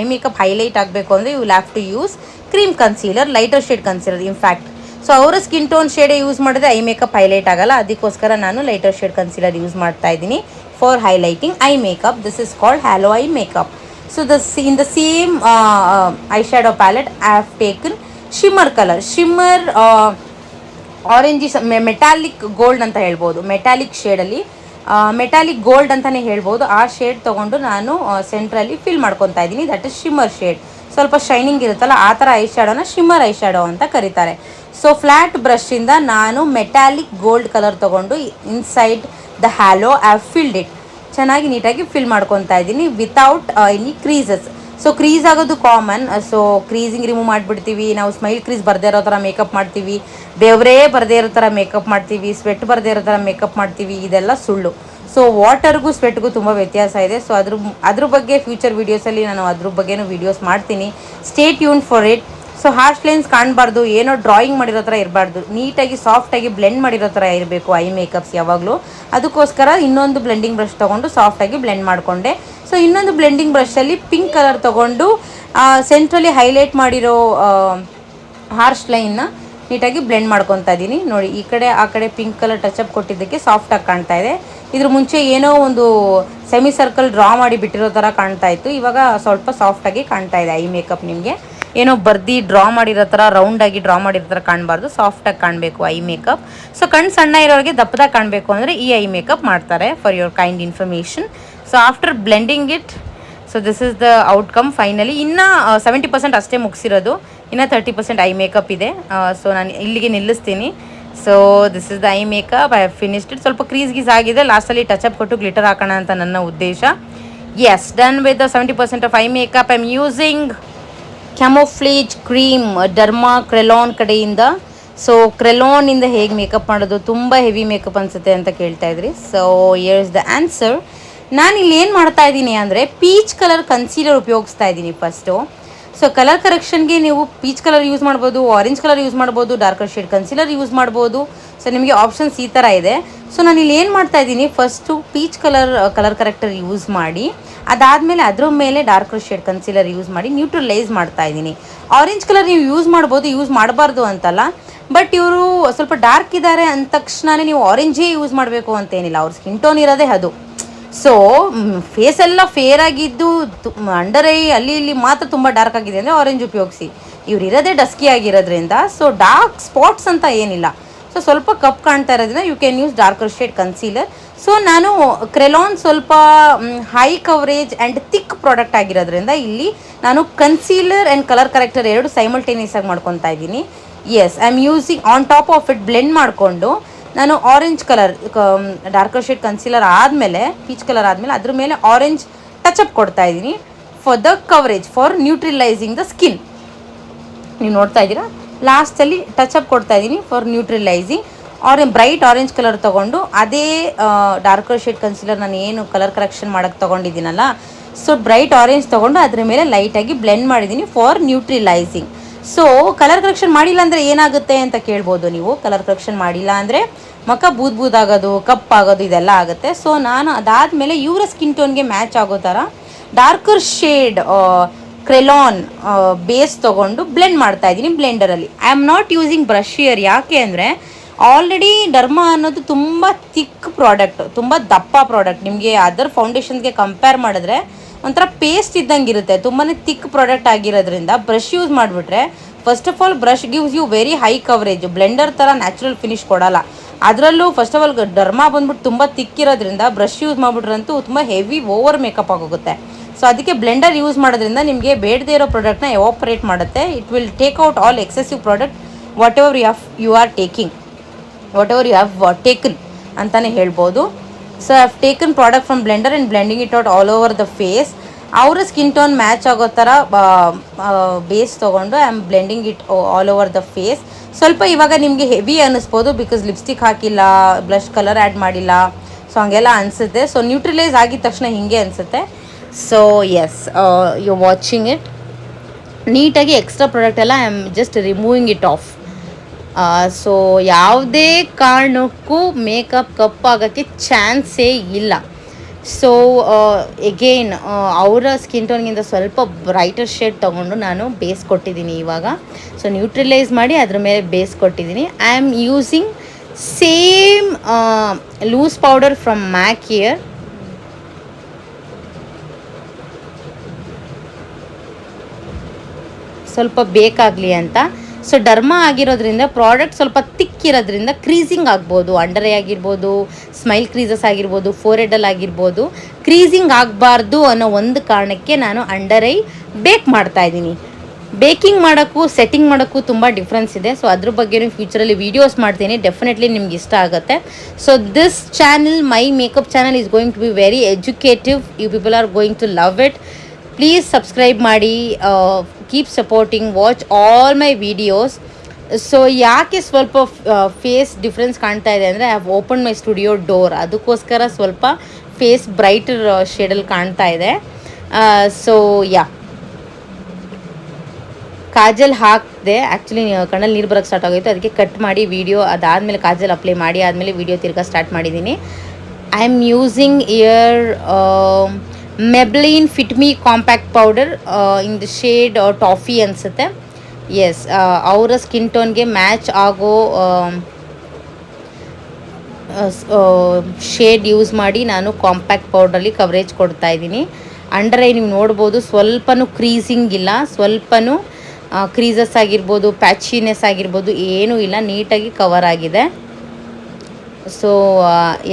eye makeup highlight ಆಗಬೇಕು ಅಂದರೆ you have to use cream concealer lighter shade concealer in fact so ಅವರು ಸ್ಕಿನ್ ಟೋನ್ ಶೇಡೇ ಯೂಸ್ ಮಾಡಿದ್ರೆ ಐ ಮೇಕಪ್ ಹೈಲೈಟ್ ಆಗಲ್ಲ. ಅದಕ್ಕೋಸ್ಕರ ನಾನು ಲೈಟರ್ ಶೇಡ್ ಕನ್ಸಿಲರ್ ಯೂಸ್ ಮಾಡ್ತಾ ಇದ್ದೀನಿ for highlighting eye makeup this is called halo eye makeup so the in the same eye shadow palette I have taken shimmer colour shimmer orangish metallic gold ಅಂತ ಹೇಳ್ಬೋದು. ಮೆಟಾಲಿಕ್ ಶೇಡಲ್ಲಿ ಮೆಟಾಲಿಕ್ ಗೋಲ್ಡ್ ಅಂತಲೇ ಹೇಳ್ಬೋದು. ಆ ಶೇಡ್ ತೊಗೊಂಡು ನಾನು ಸೆಂಟ್ರಲ್ಲಿ ಫಿಲ್ ಮಾಡ್ಕೊತಾ ಇದ್ದೀನಿ. ದಟ್ ಇಸ್ ಶಿಮ್ಮರ್ ಶೇಡ್ ಸ್ವಲ್ಪ ಶೈನಿಂಗ್ ಇರುತ್ತಲ್ಲ, ಆ ಥರ ಐ ಶ್ಯಾಡೋನ ಶಿಮ್ಮರ್ ಐ ಶ್ಯಾಡೋ ಅಂತ ಕರೀತಾರೆ. ಸೊ ಫ್ಲ್ಯಾಟ್ ಬ್ರಷಿಂದ ನಾನು ಮೆಟಾಲಿಕ್ ಗೋಲ್ಡ್ ಕಲರ್ ತೊಗೊಂಡು inside the halo eye filled it ಚೆನ್ನಾಗಿ ನೀಟಾಗಿ ಫಿಲ್ ಮಾಡ್ಕೊತಾ ಇದ್ದೀನಿ without any creases so crease ಆಗೋದು ಕಾಮನ್ ಸೊ ಕ್ರೀಸಿಂಗ್ ರಿಮೂವ್ ಮಾಡಿಬಿಡ್ತೀವಿ. ನಾವು ಸ್ಮೈಲ್ ಕ್ರೀಸ್ ಬರದೇ ಇರೋ ಥರ ಮೇಕಪ್ ಮಾಡ್ತೀವಿ. ಬೆವರೇ ಬರದೇ ಇರೋ ಥರ ಮೇಕಪ್ ಮಾಡ್ತೀವಿ. ಸ್ವೆಟ್ ಬರದೇ ಇರೋ ಥರ ಮೇಕಪ್ ಮಾಡ್ತೀವಿ. ಇದೆಲ್ಲ ಸುಳ್ಳು. ಸೊ ವಾಟರ್ಗೂ ಸ್ವೆಟ್ಗೂ ತುಂಬ ವ್ಯತ್ಯಾಸ ಇದೆ. ಸೊ ಅದ್ರ ಅದ್ರ ಬಗ್ಗೆ ಫ್ಯೂಚರ್ ವೀಡಿಯೋಸಲ್ಲಿ ನಾನು ಅದ್ರ ಬಗ್ಗೆನೂ ವೀಡಿಯೋಸ್ ಮಾಡ್ತೀನಿ. Stay ಯೂನ್ for it so harsh lines ಕಾಣಬಾರ್ದು. ಏನೋ ಡ್ರಾಯಿಂಗ್ ಮಾಡಿರೋ ಥರ ಇರಬಾರ್ದು. ನೀಟಾಗಿ ಸಾಫ್ಟಾಗಿ ಬ್ಲೆಂಡ್ ಮಾಡಿರೋ ಥರ ಇರಬೇಕು ಐ ಮೇಕಪ್ಸ್ ಯಾವಾಗಲೂ. ಅದಕ್ಕೋಸ್ಕರ ಇನ್ನೊಂದು ಬ್ಲೆಂಡಿಂಗ್ ಬ್ರಷ್ ತೊಗೊಂಡು ಸಾಫ್ಟಾಗಿ ಬ್ಲೆಂಡ್ ಮಾಡಿಕೊಂಡೆ. ಸೊ ಇನ್ನೊಂದು ಬ್ಲೆಂಡಿಂಗ್ ಬ್ರಷಲ್ಲಿ ಪಿಂಕ್ ಕಲರ್ ತೊಗೊಂಡು ಸೆಂಟ್ರಲ್ಲಿ ಹೈಲೈಟ್ ಮಾಡಿರೋ ಹಾರ್ಶ್ ಲೈನ್ನ ನೀಟಾಗಿ ಬ್ಲೆಂಡ್ ಮಾಡ್ಕೊತಾ ಇದ್ದೀನಿ ನೋಡಿ, ಈ ಕಡೆ, ಆ ಕಡೆ ಪಿಂಕ್ ಕಲರ್ ಟಚಪ್ ಕೊಟ್ಟಿದ್ದಕ್ಕೆ ಸಾಫ್ಟಾಗಿ ಕಾಣ್ತಾ ಇದೆ. ಇದ್ರ ಮುಂಚೆ ಏನೋ ಒಂದು ಸೆಮಿ ಸರ್ಕಲ್ ಡ್ರಾ ಮಾಡಿ ಬಿಟ್ಟಿರೋ ಥರ ಕಾಣ್ತಾ ಇತ್ತು. ಇವಾಗ ಸ್ವಲ್ಪ ಸಾಫ್ಟಾಗಿ ಕಾಣ್ತಾ ಇದೆ ಐ ಮೇಕಪ್ ನಿಮಗೆ. ಏನೋ ಬರ್ದಿ ಡ್ರಾ ಮಾಡಿರೋ ಥರ ರೌಂಡಾಗಿ ಡ್ರಾ ಮಾಡಿರೋ ಥರ ಕಾಣಬಾರ್ದು. ಸಾಫ್ಟಾಗಿ ಕಾಣಬೇಕು ಐ ಮೇಕಪ್. ಸೊ ಕಣ್ಣು ಸಣ್ಣ ಇರೋರಿಗೆ ದಪ್ಪದಾಗಿ ಕಾಣಬೇಕು ಅಂದರೆ ಈ ಐ ಮೇಕಪ್ ಮಾಡ್ತಾರೆ for your kind information so after blending it so this is the outcome finally ಇನ್ನೂ ಸೆವೆಂಟಿ ಪರ್ಸೆಂಟ್ ಅಷ್ಟೇ ಮುಗಿಸಿರೋದು. ಇನ್ನು ತರ್ಟಿ ಪರ್ಸೆಂಟ್ ಐ ಮೇಕಪ್ ಇದೆ. ಸೊ ನಾನು ಇಲ್ಲಿಗೆ ನಿಲ್ಲಿಸ್ತೀನಿ. So this is the eye makeup I have finished ಸ್ವಲ್ಪ ಕ್ರೀಸ್ ಗೀಸ್ ಆಗಿದೆ. ಲಾಸ್ಟಲ್ಲಿ ಟಚಪ್ ಕೊಟ್ಟು ಗ್ಲಿಟರ್ ಹಾಕೋಣ ಅಂತ ನನ್ನ ಉದ್ದೇಶ. Yes done with the seventy percent of eye makeup I am using camouflage cream Derma Kryolan ಕಡೆಯಿಂದ ಸೊ ಕ್ರೆಲಾನಿಂದ ಹೇಗೆ ಮೇಕಪ್ ಮಾಡೋದು? ತುಂಬ ಹೆವಿ ಮೇಕಪ್ ಅನಿಸುತ್ತೆ ಅಂತ ಕೇಳ್ತಾ ಇದ್ರಿ. So here is the answer ನಾನು ಇಲ್ಲಿ ಏನು ಮಾಡ್ತಾ ಇದ್ದೀನಿ ಅಂದರೆ ಪೀಚ್ ಕಲರ್ ಕನ್ಸೀಲರ್ ಉಪಯೋಗಿಸ್ತಾ ಇದ್ದೀನಿ ಫಸ್ಟು ಸೊ ಕಲರ್ ಕರೆಕ್ಷನ್ಗೆ ನೀವು ಪೀಚ್ ಕಲರ್ ಯೂಸ್ ಮಾಡ್ಬೋದು ಆರೆಂಜ್ ಕಲರ್ ಯೂಸ್ ಮಾಡ್ಬೋದು ಡಾರ್ಕರ್ ಶೇಡ್ ಕನ್ಸಿಲರ್ ಯೂಸ್ ಮಾಡ್ಬೋದು. ಸೊ ನಿಮಗೆ ಆಪ್ಷನ್ಸ್ ಈ ಥರ ಇದೆ. ಸೊ ನಾನು ಇಲ್ಲಿ ಏನು ಮಾಡ್ತಾ ಇದ್ದೀನಿ first peach colour colour corrector use ಮಾಡಿ, ಅದಾದಮೇಲೆ ಅದ್ರ ಮೇಲೆ ಡಾರ್ಕರ್ ಶೇಡ್ ಕನ್ಸಿಲರ್ ಯೂಸ್ ಮಾಡಿ ನ್ಯೂಟ್ರಲೈಸ್ ಮಾಡ್ತಾ ಇದ್ದೀನಿ. ಆರೆಂಜ್ ಕಲರ್ ನೀವು ಯೂಸ್ ಮಾಡ್ಬೋದು ಯೂಸ್ ಮಾಡಬಾರ್ದು ಅಂತಲ್ಲ ಬಟ್ ಇವರು ಸ್ವಲ್ಪ ಡಾರ್ಕ್ ಇದ್ದಾರೆ ಅಂದ ತಕ್ಷಣವೇ ನೀವು ಆರೆಂಜೇ ಯೂಸ್ ಮಾಡಬೇಕು ಅಂತೇನಿಲ್ಲ ಅವ್ರ ಸ್ಕಿನ್ ಟೋನ್ ಇರೋದೇ ಅದು. ಸೊ ಫೇಸ್ ಎಲ್ಲ ಫೇರ್ ಆಗಿದ್ದು ಅಂಡರ್ ಐ ಅಲ್ಲಿ ಇಲ್ಲಿ ಮಾತ್ರ ತುಂಬ ಡಾರ್ಕ್ ಆಗಿದೆ ಅಂದರೆ ಆರೆಂಜ್ ಉಪಯೋಗಿಸಿ. ಇವ್ರು ಇರೋದೇ ಡಸ್ಕಿ ಆಗಿರೋದ್ರಿಂದ ಸೊ ಡಾರ್ಕ್ ಸ್ಪಾಟ್ಸ್ ಅಂತ ಏನಿಲ್ಲ. ಸೊ ಸ್ವಲ್ಪ ಕಪ್ ಕಾಣ್ತಾ ಇರೋದ್ರಿಂದ you can use darker shade concealer so ನಾನು ಕ್ರೆಲಾನ್ ಸ್ವಲ್ಪ high coverage and thick product ಆಗಿರೋದ್ರಿಂದ ಇಲ್ಲಿ ನಾನು ಕನ್ಸೀಲರ್ ಆ್ಯಂಡ್ ಕಲರ್ ಕರೆಕ್ಟರ್ ಎರಡು ಸೈಮಲ್ಟೇನಿಯಸ್ ಆಗಿ ಮಾಡ್ಕೊತಾ ಇದ್ದೀನಿ. Yes I am using on top of it blend ಮಾಡಿಕೊಂಡು ನಾನು orange colour darker shade concealer ಆದಮೇಲೆ ಪೀಚ್ ಕಲರ್ ಆದಮೇಲೆ ಅದ್ರ ಮೇಲೆ ಆರೆಂಜ್ ಟಚಪ್ ಕೊಡ್ತಾ ಇದ್ದೀನಿ for the coverage for neutralising the skin ನೀವು ನೋಡ್ತಾ ಇದ್ದೀರಾ? ಲಾಸ್ಟಲ್ಲಿ ಟಚಪ್ ಕೊಡ್ತಾ ಇದ್ದೀನಿ for neutralising orange bright orange colour ತೊಗೊಂಡು ಅದೇ ಡಾರ್ಕರ್ ಶೇಡ್ ಕನ್ಸಿಲರ್ ನಾನು ಏನು ಕಲರ್ ಕರೆಕ್ಷನ್ ಮಾಡೋಕ್ಕೆ ತೊಗೊಂಡಿದ್ದೀನಲ್ಲ ಸೊ ಬ್ರೈಟ್ ಆರೆಂಜ್ ತೊಗೊಂಡು ಅದ್ರ ಮೇಲೆ ಲೈಟಾಗಿ ಬ್ಲೆಂಡ್ ಮಾಡಿದ್ದೀನಿ for neutralising so colour correction ಮಾಡಿಲ್ಲ ಅಂದರೆ ಏನಾಗುತ್ತೆ ಅಂತ ಕೇಳ್ಬೋದು ನೀವು. ಕಲರ್ ಕರೆಕ್ಷನ್ ಮಾಡಿಲ್ಲ ಅಂದರೆ ಮಖ ಬೂದ್ ಬೂದಾಗೋದು ಕಪ್ಪಾಗೋದು ಇದೆಲ್ಲ ಆಗುತ್ತೆ. ಸೊ ನಾನು ಅದಾದಮೇಲೆ ಇವರ ಸ್ಕಿನ್ ಟೋನ್ಗೆ ಮ್ಯಾಚ್ ಆಗೋ ಥರ ಡಾರ್ಕರ್ ಶೇಡ್ ಕ್ರೆಲಾನ್ ಬೇಸ್ ತೊಗೊಂಡು ಬ್ಲೆಂಡ್ ಮಾಡ್ತಾ ಇದ್ದೀನಿ ಬ್ಲೆಂಡರಲ್ಲಿ I am not using brush here ಯಾಕೆ ಅಂದರೆ ಆಲ್ರೆಡಿ ಡರ್ಮ ಅನ್ನೋದು ತುಂಬ ಥಿಕ್ ಪ್ರಾಡಕ್ಟ್ ತುಂಬ ದಪ್ಪ ಪ್ರಾಡಕ್ಟ್ ನಿಮಗೆ ಅದರ್ ಫೌಂಡೇಶನ್ಗೆ ಕಂಪೇರ್ ಮಾಡಿದ್ರೆ ಒಂಥರ ಪೇಸ್ಟ್ ಇದ್ದಂಗೆ ಇರುತ್ತೆ ತುಂಬಾ ಥಿಕ್ ಪ್ರಾಡಕ್ಟ್ ಆಗಿರೋದ್ರಿಂದ ಬ್ರಷ್ ಯೂಸ್ ಮಾಡಿಬಿಟ್ರೆ first of all brush gives you very high coverage blender ಥರ ನ್ಯಾಚುರಲ್ ಫಿನಿಶ್ ಕೊಡಲ್ಲ. ಅದರಲ್ಲೂ ಫಸ್ಟ್ ಆಫ್ ಆಲ್ ಡರ್ಮಾ ಬಂದ್ಬಿಟ್ಟು ತುಂಬ ತಿಕ್ಕಿರೋದ್ರಿಂದ ಬ್ರಷ್ ಯೂಸ್ ಮಾಡಿಬಿಟ್ರಂತೂ ತುಂಬ ಹೆವಿ ಓವರ್ ಮೇಕಪ್ ಆಗೋಗುತ್ತೆ. ಸೊ ಅದಕ್ಕೆ ಬ್ಲೆಂಡರ್ ಯೂಸ್ ಮಾಡೋದ್ರಿಂದ ನಿಮಗೆ ಬೇಡದೇ ಇರೋ ಪ್ರಾಡಕ್ಟ್ನ ಎವಾಪರೇಟ್ ಮಾಡುತ್ತೆ. It will take out all excessive product whatever you have you are taking whatever you have taken ಅಂತಲೇ ಹೇಳ್ಬೋದು. So I have taken product from blender and blending it out all over the face ಅವರ ಸ್ಕಿನ್ ಟೋನ್ ಮ್ಯಾಚ್ ಆಗೋ ಥರ ಬೇಸ್ ತೊಗೊಂಡು I am blending it all over the face ಸ್ವಲ್ಪ ಇವಾಗ ನಿಮಗೆ ಹೆವಿ ಅನ್ನಿಸ್ಬೋದು ಬಿಕಾಸ್ ಲಿಪ್ಸ್ಟಿಕ್ ಹಾಕಿಲ್ಲ ಬ್ಲಷ್ ಕಲರ್ ಆ್ಯಡ್ ಮಾಡಿಲ್ಲ. ಸೊ ಹಂಗೆಲ್ಲ ಅನಿಸುತ್ತೆ. ಸೊ ನ್ಯೂಟ್ರಿಲೈಸ್ ಆಗಿದ ತಕ್ಷಣ ಹಿಂಗೆ ಅನಿಸುತ್ತೆ. So yes you watching it ನೀಟಾಗಿ ಎಕ್ಸ್ಟ್ರಾ ಪ್ರಾಡಕ್ಟ್ ಎಲ್ಲ I am just removing it off so ಯಾವುದೇ ಕಾರಣಕ್ಕೂ ಮೇಕಪ್ ಕಪ್ಪಾಗೋಕ್ಕೆ ಚಾನ್ಸೇ ಇಲ್ಲ. ಸೊ ಎಗೇನ್ ಅವರ ಸ್ಕಿನ್ ಟೋನ್ಗಿಂತ ಸ್ವಲ್ಪ ಬ್ರೈಟರ್ ಶೇಡ್ ತೊಗೊಂಡು ನಾನು ಬೇಸ್ ಕೊಟ್ಟಿದ್ದೀನಿ ಇವಾಗ. ಸೊ ನ್ಯೂಟ್ರಿಲೈಸ್ ಮಾಡಿ ಅದ್ರ ಮೇಲೆ ಬೇಸ್ ಕೊಟ್ಟಿದ್ದೀನಿ I am using same loose powder from MAC here ಸ್ವಲ್ಪ ಬೇಕಾಗಲಿ ಅಂತ. ಸೊ ಡರ್ಮ ಆಗಿರೋದ್ರಿಂದ ಪ್ರಾಡಕ್ಟ್ ಸ್ವಲ್ಪ ತಿಕ್ ಇರೋದ್ರಿಂದ ಕ್ರೀಸಿಂಗ್ ಆಗ್ಬೋದು. ಅಂಡರ್ ಆಗಿರ್ಬೋದು ಸ್ಮೈಲ್ ಕ್ರೀಸಸ್ ಆಗಿರ್ಬೋದು ಫೋರೆಡಲ್ ಆಗಿರ್ಬೋದು. ಕ್ರೀಸಿಂಗ್ ಆಗಬಾರ್ದು ಅನ್ನೋ ಒಂದು ಕಾರಣಕ್ಕೆ ನಾನು ಅಂಡರ್ ಐ ಬೇಕ್ ಮಾಡ್ತಾ ಇದ್ದೀನಿ. ಬೇಕಿಂಗ್ ಮಾಡೋಕ್ಕೂ ಸೆಟ್ಟಿಂಗ್ ಮಾಡೋಕ್ಕೂ ತುಂಬ ಡಿಫ್ರೆನ್ಸ್ ಇದೆ. ಸೊ ಅದ್ರ ಬಗ್ಗೆ ಫ್ಯೂಚರಲ್ಲಿ ವೀಡಿಯೋಸ್ ಮಾಡ್ತೀನಿ. ಡೆಫಿನೆಟ್ಲಿ ನಿಮ್ಗೆ ಇಷ್ಟ ಆಗುತ್ತೆ. So this channel my makeup channel is going to be very educative you people are going to love it please subscribe ಮಾಡಿ keep supporting watch all my videos so ಯಾಕೆ ಸ್ವಲ್ಪ ಫೇಸ್ ಡಿಫ್ರೆನ್ಸ್ ಕಾಣ್ತಾ ಇದೆ ಅಂದರೆ I have open my studio door ಅದಕ್ಕೋಸ್ಕರ ಸ್ವಲ್ಪ ಫೇಸ್ ಬ್ರೈಟರ್ ಶೇಡಲ್ಲಿ ಕಾಣ್ತಾ ಇದೆ. ಸೊ ಯಾ ಕಾಜಲ್ ಹಾಕಿದೆ. ಆ್ಯಕ್ಚುಲಿ ಕಣ್ಣಲ್ಲಿ ನೀರು ಬರೋಕ್ಕೆ ಸ್ಟಾರ್ಟ್ ಆಗೋಯ್ತು. ಅದಕ್ಕೆ ಕಟ್ ಮಾಡಿ ವಿಡಿಯೋ ಅದಾದಮೇಲೆ ಕಾಜಲ್ ಅಪ್ಲೈ ಮಾಡಿ, ಆದಮೇಲೆ ವಿಡಿಯೋ ತಿರ್ಗಾ ಸ್ಟಾರ್ಟ್ ಮಾಡಿದ್ದೀನಿ I am using here Maybelline Fit Me compact powder in the shade toffee ಅನಿಸುತ್ತೆ. ಎಸ್ ಅವರ ಸ್ಕಿನ್ ಟೋನ್ಗೆ ಮ್ಯಾಚ್ ಆಗೋ ಶೇಡ್ ಯೂಸ್ ಮಾಡಿ ನಾನು ಕಾಂಪ್ಯಾಕ್ಟ್ ಪೌಡ್ರಲ್ಲಿ ಕವರೇಜ್ ಕೊಡ್ತಾ ಇದ್ದೀನಿ. ಅಂಡರ್ ಐ ನೀವು ನೋಡ್ಬೋದು, ಸ್ವಲ್ಪನೂ ಕ್ರೀಸಿಂಗ್ ಇಲ್ಲ, ಸ್ವಲ್ಪನೂ ಕ್ರೀಸಸ್ ಆಗಿರ್ಬೋದು ಪ್ಯಾಚಿನೆಸ್ ಆಗಿರ್ಬೋದು, ಏನೂ ಇಲ್ಲ, ನೀಟಾಗಿ ಕವರ್ ಆಗಿದೆ. ಸೊ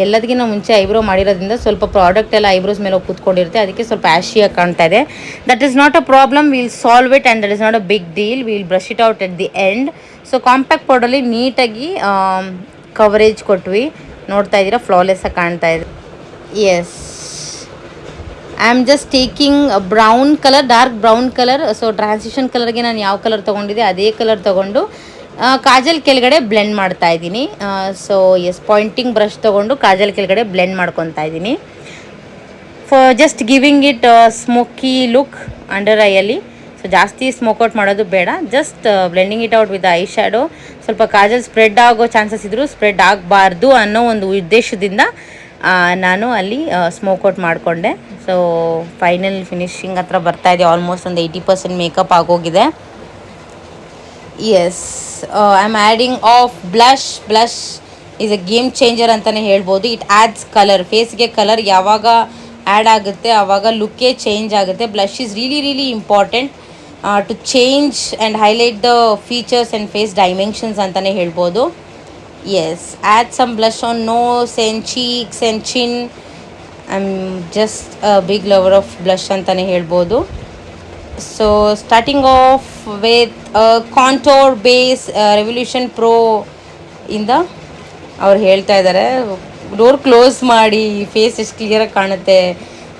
ಎಲ್ಲದಕ್ಕಿಂತ ಮುಂಚೆ ಐಬ್ರೋ ಮಾಡಿರೋದ್ರಿಂದ ಸ್ವಲ್ಪ ಪ್ರಾಡಕ್ಟ್ ಎಲ್ಲ ಐಬ್ರೋಸ್ ಮೇಲೆ ಕೂತ್ಕೊಂಡಿರುತ್ತೆ. ಅದಕ್ಕೆ ಸ್ವಲ್ಪ ಆ್ಯಶಿಯಾಗಿ ಕಾಣ್ತಾ ಇದೆ. That is not a problem will solve it and that is not a big deal will brush it out at the end so compact ಪೌಡರಲ್ಲಿ ನೀಟಾಗಿ ಕವರೇಜ್ ಕೊಟ್ವಿ. ನೋಡ್ತಾ ಇದ್ದೀರಾ? ಫ್ಲಾಲೆಸ್ ಆಗಿ ಕಾಣ್ತಾ ಇದೆ. Yes I am just taking brown colour dark brown colour so transition ಕಲರ್ಗೆ ನಾನು ಯಾವ ಕಲರ್ ತೊಗೊಂಡಿದ್ದೆ? ಅದೇ ಕಲರ್ ತೊಗೊಂಡು ಕಾಜಲ್ ಕೆಳಗಡೆ ಬ್ಲೆಂಡ್ ಮಾಡ್ತಾ ಇದ್ದೀನಿ. ಸೊ ಎಸ್ ಪಾಯಿಂಟಿಂಗ್ ಬ್ರಷ್ ತೊಗೊಂಡು ಕಾಜಲ್ ಕೆಳಗಡೆ ಬ್ಲೆಂಡ್ ಮಾಡ್ಕೊತಾ ಇದ್ದೀನಿ. For just giving it smoky look under ಐಯಲ್ಲಿ so ಜಾಸ್ತಿ ಸ್ಮೋಕ್ ಔಟ್ ಮಾಡೋದು ಬೇಡ. Just blending it out with eyeshadow ಸ್ವಲ್ಪ ಕಾಜಲ್ ಸ್ಪ್ರೆಡ್ ಆಗೋ ಚಾನ್ಸಸ್ ಇದ್ದರೂ ಸ್ಪ್ರೆಡ್ ಆಗಬಾರ್ದು ಅನ್ನೋ ಒಂದು ಉದ್ದೇಶದಿಂದ ನಾನು ಅಲ್ಲಿ ಸ್ಮೋಕ್ ಔಟ್ ಮಾಡಿಕೊಂಡೆ. ಸೊ ಫೈನಲ್ ಫಿನಿಶಿಂಗ್ ಹತ್ರ ಬರ್ತಾ ಇದೆ. ಆಲ್ಮೋಸ್ಟ್ ಒಂದು ಏಯ್ಟಿ ಪರ್ಸೆಂಟ್ ಮೇಕಪ್ ಆಗೋಗಿದೆ. Yes I am adding of blush blush is a game changer ಅಂತಲೇ ಹೇಳ್ಬೋದು. ಇಟ್ ಆ್ಯಡ್ಸ್ ಕಲರ್ ಫೇಸ್ಗೆ ಕಲರ್ ಯಾವಾಗ ಆ್ಯಡ್ ಆಗುತ್ತೆ ಆವಾಗ ಲುಕ್ಕೇ ಚೇಂಜ್ ಆಗುತ್ತೆ. Blush is really really important to change and highlight the features and face dimensions ಅಂತಲೇ ಹೇಳ್ಬೋದು. Yes add some blush on nose and cheeks and chin I am just big lover of blush ಅಂತಲೇ ಹೇಳ್ಬೋದು. So starting off contour contour base Revolution in ಇಂದ ಅವ್ರು ಹೇಳ್ತಾ ಇದ್ದಾರೆ. ಡೋರ್ ಕ್ಲೋಸ್ ಮಾಡಿ ಫೇಸ್ ಎಷ್ಟು ಕ್ಲಿಯರಾಗಿ ಕಾಣುತ್ತೆ.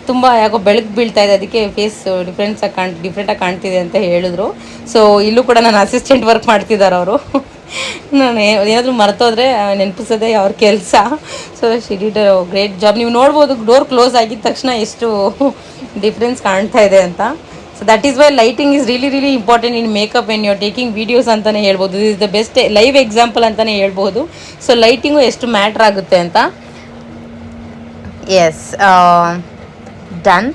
ತುಂಬ ಯಾಕೋ ಬೆಳಕು ಬೀಳ್ತಾ ಇದೆ. ಅದಕ್ಕೆ ಫೇಸ್ ಡಿಫ್ರೆನ್ಸ್ ಆಗಿ ಕಾಣ್ ಡಿಫ್ರೆಂಟಾಗಿ ಕಾಣ್ತಿದೆ ಅಂತ ಹೇಳಿದ್ರು. ಸೊ ಇಲ್ಲೂ ಕೂಡ ನಾನು ಅಸಿಸ್ಟೆಂಟ್ ವರ್ಕ್ ಮಾಡ್ತಿದ್ದಾರೆ ಅವರು. <laughs> ನಾನು ಏನಾದರೂ ಮರೆತೋದ್ರೆ ನೆನಪಿಸೋದೇ ಅವ್ರ ಕೆಲಸ. ಸೊ ಶಿಡಿಡ್ ಗ್ರೇಟ್ ಜಾಬ್ ನೀವು ನೋಡ್ಬೋದು ಡೋರ್ ಕ್ಲೋಸ್ ಆಗಿದ ತಕ್ಷಣ ಎಷ್ಟು <laughs> ಡಿಫ್ರೆನ್ಸ್ ಕಾಣ್ತಾ ಇದೆ ಅಂತ. So that is why lighting is really really important in makeup and your taking videos ಅಂತಲೇ ಹೇಳ್ಬೋದು. Is the best live example ಅಂತಲೇ ಹೇಳ್ಬೋದು. ಸೊ ಲೈಟಿಂಗು ಎಷ್ಟು ಮ್ಯಾಟ್ರ್ ಆಗುತ್ತೆ ಅಂತ? ಎಸ್ ಡನ್